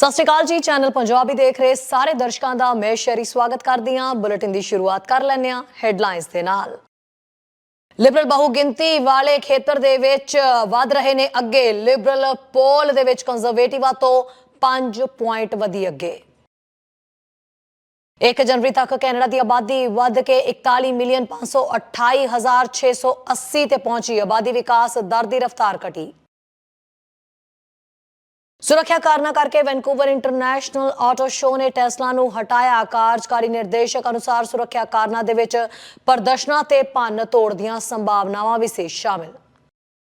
ਸਤਿ ਸ਼੍ਰੀ ਅਕਾਲ ਜੀ ਚੈਨਲ ਪੰਜਾਬੀ ਦੇਖ ਰਹੇ ਸਾਰੇ ਦਰਸ਼ਕਾਂ ਦਾ ਮੈਂ ਸ਼ੈਰੀ ਸਵਾਗਤ ਕਰਦੀ ਹਾਂ। ਬੁਲੇਟਿਨ ਦੀ ਸ਼ੁਰੂਆਤ ਕਰ ਲੈਂਦੇ ਹਾਂ ਹੈਡਲਾਈਨਸ ਦੇ ਨਾਲ। ਲਿਬਰਲ ਬਹੁਗਿਣਤੀ ਵਾਲੇ ਖੇਤਰ ਦੇ ਵਿੱਚ ਵੱਧ ਰਹੇ ਨੇ ਅੱਗੇ। ਲਿਬਰਲ ਪੋਲ ਦੇ ਵਿੱਚ ਕੰਜ਼ਰਵੇਟਿਵਾਂ ਤੋਂ 5 ਪੁਆਇੰਟ ਵਧੀ ਅੱਗੇ। 1 ਜਨਵਰੀ ਤੱਕ ਕੈਨੇਡਾ ਦੀ ਆਬਾਦੀ ਵੱਧ ਕੇ 41 ਮਿਲੀਅਨ 528,680 ਤੇ ਪਹੁੰਚੀ। ਆਬਾਦੀ ਵਿਕਾਸ ਦਰ ਦੀ ਰਫ਼ਤਾਰ ਘਟੀ। ਸੁਰੱਖਿਆ ਕਾਰਨਾਂ ਕਰਕੇ ਵੈਨਕੂਵਰ ਇੰਟਰਨੈਸ਼ਨਲ ਆਟੋ ਸ਼ੋਅ ਨੇ ਟੈਸਲਾ ਨੂੰ ਹਟਾਇਆ। ਕਾਰਜਕਾਰੀ ਨਿਰਦੇਸ਼ਕ ਅਨੁਸਾਰ ਸੁਰੱਖਿਆ ਕਾਰਨਾਂ ਦੇ ਵਿੱਚ ਪ੍ਰਦਰਸ਼ਨਾਂ ਤੇ ਭੰਨ ਤੋੜ ਦੀਆਂ ਸੰਭਾਵਨਾਵਾਂ ਵੀ ਸੀ ਸ਼ਾਮਿਲ।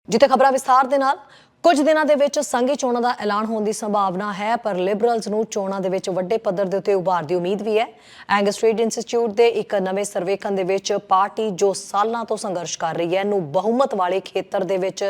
ਜਿੱਥੇ ਖਬਰਾਂ ਵਿਸਥਾਰ ਦੇ ਨਾਲ, ਕੁਝ ਦਿਨਾਂ ਦੇ ਵਿੱਚ ਸੰਘੀ ਚੋਣਾਂ ਦਾ ਐਲਾਨ ਹੋਣ ਦੀ ਸੰਭਾਵਨਾ ਹੈ, ਪਰ ਲਿਬਰਲਸ ਨੂੰ ਚੋਣਾਂ ਦੇ ਵਿੱਚ ਵੱਡੇ ਪੱਧਰ ਦੇ ਉੱਤੇ ਉਭਾਰ ਦੀ ਉਮੀਦ ਵੀ ਹੈ। ਐਂਗਸ ਇੰਸਟੀਚਿਊਟ ਦੇ ਇੱਕ ਨਵੇਂ ਸਰਵੇਖਣ ਦੇ ਵਿੱਚ ਪਾਰਟੀ ਜੋ ਸਾਲਾਂ ਤੋਂ ਸੰਘਰਸ਼ ਕਰ ਰਹੀ ਹੈ, ਨੂੰ ਬਹੁਮਤ ਵਾਲੇ ਖੇਤਰ ਦੇ ਵਿੱਚ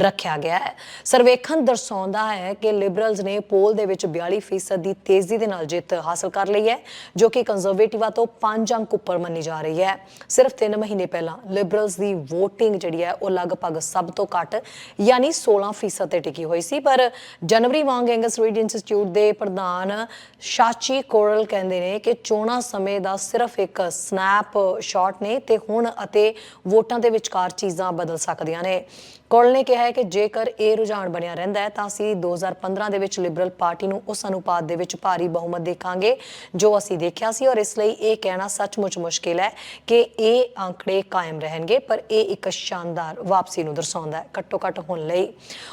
ਰੱਖਿਆ ਗਿਆ ਹੈ। ਸਰਵੇਖਣ ਦਰਸਾਉਂਦਾ ਹੈ ਕਿ ਲਿਬਰਲਸ ਨੇ ਪੋਲ ਦੇ ਵਿੱਚ 42% ਦੀ ਤੇਜ਼ੀ ਦੇ ਨਾਲ ਜਿੱਤ ਹਾਸਲ ਕਰ ਲਈ ਹੈ, ਜੋ ਕਿ ਕੰਜ਼ਰਵੇਟਿਵਾਂ ਤੋਂ 5 ਅੰਕ ਉੱਪਰ ਮੰਨੀ ਜਾ ਰਹੀ ਹੈ। ਸਿਰਫ 3 ਮਹੀਨੇ ਪਹਿਲਾਂ ਲਿਬਰਲਸ ਦੀ VOTING ਜਿਹੜੀ ਹੈ, ਉਹ ਲਗਭਗ ਸਭ ਤੋਂ ਘੱਟ ਯਾਨੀ 16% ਤੇ ਟਿਕੀ ਹੋਈ ਸੀ। ਪਰ ਜਨਵਰੀ ਵਾਂਗ ਐਂਗਸ ਰੀਡ ਇੰਸਟੀਚਿਊਟ ਦੇ ਪ੍ਰਧਾਨ ਸ਼ਾਚੀ ਕੋਰਲ ਕਹਿੰਦੇ ਨੇ ਕਿ ਚੋਣਾਂ ਸਮੇਂ ਦਾ ਸਿਰਫ ਇੱਕ ਸਨੈਪ ਸ਼ਾਟ ਨੇ ਤੇ ਹੁਣ ਅਤੇ ਵੋਟਾਂ ਦੇ ਵਿਚਕਾਰ ਚੀਜ਼ਾਂ ਬਦਲ ਸਕਦੀਆਂ ਨੇ। ਕੋਲ ਨੇ ਕਿਹਾ ਹੈ ਕਿ ਜੇਕਰ ਇਹ ਰੁਝਾਨ ਬਣਿਆ ਰਹਿੰਦਾ ਹੈ ਤਾਂ ਅਸੀਂ 2015 ਦੇ ਵਿੱਚ ਲਿਬਰਲ ਪਾਰਟੀ ਨੂੰ ਉਸ ਅਨੁਪਾਤ ਦੇ ਵਿੱਚ ਭਾਰੀ ਬਹੁਮਤ ਦੇਖਾਂਗੇ, ਜੋ ਅਸੀਂ ਦੇਖਿਆ ਸੀ ਔਰ ਇਸ ਲਈ ਇਹ ਕਹਿਣਾ ਸੱਚਮੁੱਚ ਮੁਸ਼ਕਿਲ ਹੈ ਕਿ ਇਹ ਅੰਕੜੇ ਕਾਇਮ ਰਹਿਣਗੇ, ਪਰ ਇਹ ਇੱਕ ਸ਼ਾਨਦਾਰ ਵਾਪਸੀ ਨੂੰ ਦਰਸਾਉਂਦਾ ਹੈ ਘੱਟੋ ਘੱਟ ਹੁਣ ਲਈ।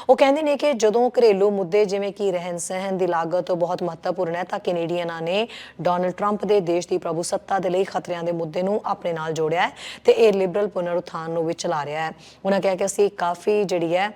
ਉਹ ਕਹਿੰਦੇ ਨੇ ਕਿ ਜਦੋਂ ਘਰੇਲੂ ਮੁੱਦੇ ਜਿਵੇਂ ਕਿ ਰਹਿਣ ਸਹਿਣ ਦੀ ਲਾਗਤ ਬਹੁਤ ਮਹੱਤਵਪੂਰਨ ਹੈ, ਤਾਂ ਕੈਨੇਡੀਅਨਾਂ ਨੇ ਡੋਨਲਡ ਟਰੰਪ ਦੇ ਦੇਸ਼ ਦੀ ਪ੍ਰਭੂ ਸੱਤਾ ਦੇ ਲਈ ਖਤਰਿਆਂ ਦੇ ਮੁੱਦੇ ਨੂੰ ਆਪਣੇ ਨਾਲ ਜੋੜਿਆ ਹੈ ਤੇ ਇਹ ਲਿਬਰਲ ਪੁਨਰ ਨੂੰ ਵੀ ਚਲਾ ਰਿਹਾ ਹੈ। ਉਹਨਾਂ ਕਿਹਾ ਕਿ ਅਸੀਂ ਕਾਫੀ ਜਿਹੜੀ ਹੈ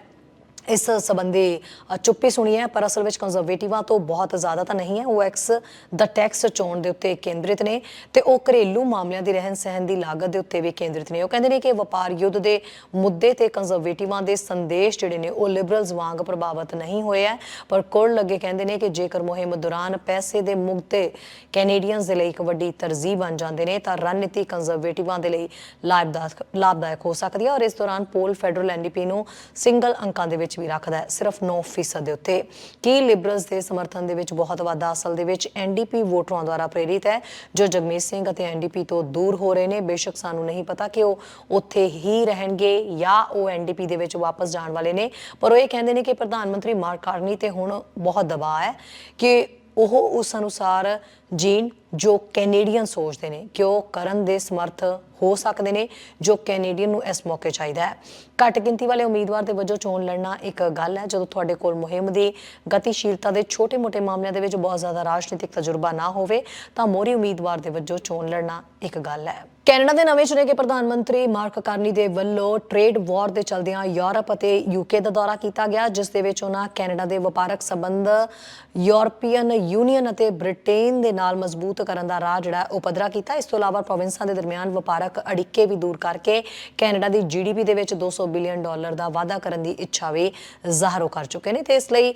ਇਸ ਸੰਬੰਧੀ ਚੁੱਪੀ ਸੁਣੀ ਹੈ, ਪਰ ਅਸਲ ਵਿੱਚ ਕੰਜ਼ਰਵੇਟਿਵਾਂ ਤੋਂ ਬਹੁਤ ਜ਼ਿਆਦਾ ਤਾਂ ਨਹੀਂ ਹੈ। ਉਹ ਐਕਸ ਦਾ ਟੈਕਸ ਚੋਣ ਦੇ ਉੱਤੇ ਕੇਂਦਰਿਤ ਨੇ ਤੇ ਉਹ ਘਰੇਲੂ ਮਾਮਲਿਆਂ ਦੀ ਰਹਿਣ ਸਹਿਣ ਦੀ ਲਾਗਤ ਦੇ ਉੱਤੇ ਵੀ ਕੇਂਦਰਿਤ ਨੇ। ਉਹ ਕਹਿੰਦੇ ਨੇ ਕਿ ਵਪਾਰ ਯੁੱਧ ਦੇ ਮੁੱਦੇ ਤੇ ਕੰਜ਼ਰਵੇਟਿਵਾਂ ਦੇ ਸੰਦੇਸ਼ ਜਿਹੜੇ ਨੇ, ਉਹ ਲਿਬਰਲਸ ਵਾਂਗ ਪ੍ਰਭਾਵਿਤ ਨਹੀਂ ਹੋਏ ਹੈ। ਪਰ ਕੋਲ ਲੱਗੇ ਕਹਿੰਦੇ ਨੇ ਕਿ ਜੇਕਰ ਮੁਹਿੰਮ ਦੌਰਾਨ ਪੈਸੇ ਦੇ ਮੁਕਤੇ ਕੈਨੇਡੀਅਨਸ ਦੇ ਲਈ ਇੱਕ ਵੱਡੀ ਤਰਜੀਹ ਬਣ ਜਾਂਦੇ ਨੇ, ਤਾਂ ਰਣਨੀਤੀ ਕੰਜ਼ਰਵੇਟਿਵਾਂ ਦੇ ਲਈ ਲਾਭਦਾਇਕ ਲਾਭਦਾਇਕ ਹੋ ਸਕਦੀ ਹੈ। ਔਰ ਇਸ ਦੌਰਾਨ ਪੋਲ ਫੈਡਰਲ ਐਨਡੀਪੀ ਨੂੰ ਸਿੰਗਲ ਅੰਕਾਂ ਦੇ ਵਿੱਚ ਵੀ ਰੱਖਦਾ ਹੈ। ਸਿਰਫ 9% ਦੇ ਉੱਤੇ ਕੀ ਲਿਬਰਲਸ ਦੇ ਸਮਰਥਨ ਦੇ ਵਿੱਚ ਬਹੁਤ ਵਾਧਾ ਅਸਲ ਦੇ ਵਿੱਚ ਐਨਡੀਪੀ ਵੋਟਰਾਂ ਦੁਆਰਾ ਪ੍ਰੇਰਿਤ ਹੈ, ਜੋ ਜਗਮੀਤ ਸਿੰਘ ਅਤੇ ਐਨਡੀਪੀ ਤੋਂ ਦੂਰ ਹੋ ਰਹੇ ਨੇ। ਬੇਸ਼ੱਕ ਸਾਨੂੰ ਨਹੀਂ ਪਤਾ ਕਿ ਉਹ ਉੱਥੇ ਹੀ ਰਹਿਣਗੇ ਜਾਂ ਉਹ ਐਨਡੀਪੀ ਦੇ ਵਿੱਚ ਵਾਪਸ ਜਾਣ ਵਾਲੇ ਨੇ। ਪਰ ਉਹ ਇਹ ਕਹਿੰਦੇ ਨੇ ਕਿ ਪ੍ਰਧਾਨ ਮੰਤਰੀ ਮਾਰਕ ਕਾਰਨੀ ਤੇ ਹੁਣ ਬਹੁਤ ਦਬਾਅ ਹੈ ਕਿ ਉਹ ਉਸ ਅਨੁਸਾਰ ਜੀਨ ਜੋ ਕੈਨੇਡੀਅਨ ਸੋਚਦੇ ਨੇ ਕਿ ਉਹ ਕਰਨ ਦੇ ਸਮਰਥ ਹੋ ਸਕਦੇ ਨੇ, ਜੋ ਕੈਨੇਡੀਅਨ ਨੂੰ ਇਸ ਮੌਕੇ ਚਾਹੀਦਾ ਹੈ। ਘੱਟ ਗਿਣਤੀ ਵਾਲੇ ਉਮੀਦਵਾਰ ਦੇ ਵਜੋਂ ਚੋਣ ਲੜਨਾ ਇੱਕ ਗੱਲ ਹੈ, ਜਦੋਂ ਤੁਹਾਡੇ ਕੋਲ ਮੁਹਿੰਮ ਦੀ ਗਤੀਸ਼ੀਲਤਾ ਦੇ ਛੋਟੇ-ਮੋਟੇ ਮਾਮਲਿਆਂ ਦੇ ਵਿੱਚ ਬਹੁਤ ਜ਼ਿਆਦਾ ਰਾਜਨੀਤਿਕ ਤਜਰਬਾ ਨਾ ਹੋਵੇ, ਤਾਂ ਮੋਰੀ ਉਮੀਦਵਾਰ ਦੇ ਵਜੋਂ ਚੋਣ ਲੜਨਾ ਇੱਕ ਗੱਲ ਹੈ। ਕੈਨੇਡਾ ਦੇ ਨਵੇਂ ਚੁਣੇ ਗਏ ਪ੍ਰਧਾਨ ਮੰਤਰੀ ਮਾਰਕ ਕਾਰਨੀ ਦੇ ਵੱਲੋਂ ਟ੍ਰੇਡ ਵਾਰ ਦੇ ਚਲਦਿਆਂ ਯੂਰਪ ਅਤੇ ਯੂਕੇ ਦਾ ਦੌਰਾ ਕੀਤਾ ਗਿਆ, ਜਿਸ ਦੇ ਵਿੱਚ ਉਹਨਾਂ ਕੈਨੇਡਾ ਦੇ ਵਪਾਰਕ ਸੰਬੰਧ, ਯੂਰਪੀਅਨ ਯੂਨੀਅਨ ਅਤੇ ਬ੍ਰਿਟੇਨ ਦੇ ਨਾਲ ਮਜ਼ਬੂਤ ਕਰਨ ਦਾ ਰਾਹ ਜਿਹੜਾ ਉਹ ਪੱਧਰਾ ਕੀਤਾ। ਇਸ ਤੋਂ ਇਲਾਵਾ ਪ੍ਰੋਵਿੰਸਾਂ ਦੇ ਦਰਮਿਆਨ ਵਪਾਰਕ ਅੜਿੱਕੇ ਵੀ ਦੂਰ ਕਰਕੇ ਕੈਨੇਡਾ ਦੀ ਜੀਡੀਪੀ ਦੇ ਵਿੱਚ 200 ਬਿਲੀਅਨ ਡਾਲਰ ਦਾ ਵਾਅਦਾ ਕਰਨ ਦੀ ਇੱਛਾ ਵੀ ਜ਼ਾਹਰ ਕਰ ਚੁੱਕੇ ਨੇ ਤੇ ਇਸ ਲਈ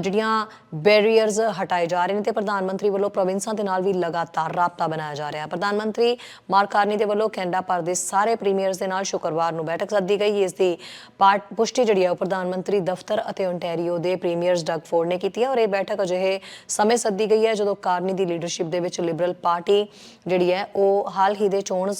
ਜਿਹੜੀਆਂ ਬੈਰੀਅਰਸ ਹਟਾਏ ਜਾ ਰਹੇ ਨੇ ਤੇ ਪ੍ਰਧਾਨ ਮੰਤਰੀ ਵੱਲੋਂ ਪ੍ਰੋਵਿੰਸਾਂ ਦੇ ਨਾਲ ਵੀ ਲਗਾਤਾਰ ਰਾਬਤਾ ਬਣਾਇਆ ਜਾ ਰਿਹਾ ਹੈ। ਪ੍ਰਧਾਨ ਮੰਤਰੀ ਮਾਰਕ ਕਾਰਨੀ ਦੇ ਵੱਲੋਂ ਕੈਨੇਡਾ ਭਰ ਦੇ ਸਾਰੇ ਪ੍ਰੀਮੀਅਰਸ ਦੇ ਨਾਲ ਸ਼ੁੱਕਰਵਾਰ ਨੂੰ ਬੈਠਕ ਸੱਦੀ ਗਈ। ਇਸ ਦੀ ਪਾਰਟ ਪੁਸ਼ਟੀ ਜਿਹੜੀ ਹੈ ਉਹ ਪ੍ਰਧਾਨ ਮੰਤਰੀ ਦਫ਼ਤਰ ਅਤੇ ਓਨਟਾਰੀਓ ਦੇ ਪ੍ਰੀਮੀਅਰਸ ਡਗ ਫੋਰਡ ਨੇ ਕੀਤੀ ਹੈ ਔਰ ਇਹ ਬੈਠਕ ਅਜਿਹੇ ਸਮੇਂ ਸੱਦੀ ਗਈ ਹੈ ਜਦੋਂ ਕਾਰਨੀ ਦੀ ਲੀਡਰਸ਼ਿਪ ਦੇ ਵਿੱਚ ਲਿਬਰਲ ਪਾਰਟੀ ਜਿਹੜੀ ਹੈ, ਉਹ ਹਾਲ ਹੀ ਦੇ ਚੋਣ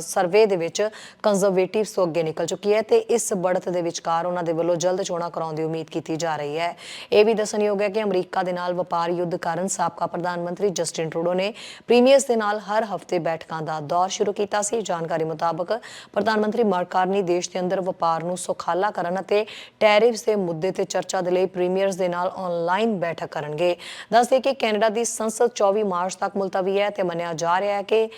ਸਰਵੇ ਦੇ ਵਿੱਚ ਕੰਜ਼ਰਵੇਟਿਵਸ ਤੋਂ ਅੱਗੇ ਨਿਕਲ ਚੁੱਕੀ ਹੈ ਤੇ ਇਸ ਬੜਤ ਦੇ ਵਿਚਕਾਰ ਉਹਨਾਂ ਦੇ ਵੱਲੋਂ ਜਲਦ ਚੋਣਾਂ ਕਰਾਉਣ ਦੀ ਉਮੀਦ ਕੀਤੀ ਜਾ ਰਹੀ ਹੈ। ਇਹ ਵੀ ਦੱਸਣਯੋਗ ਹੈ ਕਿ ਅਮਰੀਕਾ ਦੇ ਨਾਲ ਵਪਾਰ ਯੁੱਧ ਕਾਰਨ ਸਾਬਕਾ ਪ੍ਰਧਾਨ ਮੰਤਰੀ ਜਸਟਿਨ ਟਰੂਡੋ ਨੇ ਪ੍ਰੀਮੀਅਰਸ ਦੇ ਨਾਲ ਹਰ ਹਫ਼ਤੇ ਬੈਠਕਾਂ ਦਾ ਦੌਰ ਸ਼ੁਰੂ ਕੀਤਾ ਸੀ। ਜਾਣਕਾਰੀ ਮੁਤਾਬਕ ਪ੍ਰਧਾਨ ਮੰਤਰੀ ਮਾਰਕ ਕਾਰਨੀ ਦੇਸ਼ ਦੇ ਅੰਦਰ ਵਪਾਰ ਨੂੰ ਸੁਖਾਲਾ ਕਰਨ ਅਤੇ ਟੈਰਿਫਸ ਦੇ ਮੁੱਦੇ ਤੇ ਚਰਚਾ ਦੇ ਲਈ ਪ੍ਰੀਮੀਅਰਸ ਦੇ ਨਾਲ ਆਨਲਾਈਨ ਬੈਠਕ ਕਰਨਗੇ। ਦੱਸਦੇ ਕਿ ਕੈਨੇਡਾ ਦੀ ਸੰਸਦ 24 ਮਾਰਚ ਤੱਕ ਮੁਲਤਵੀ ਹੈ ਤੇ ਮੰਨਿਆ ਜਾ ਰਿਹਾ ਹੈ ਕਿ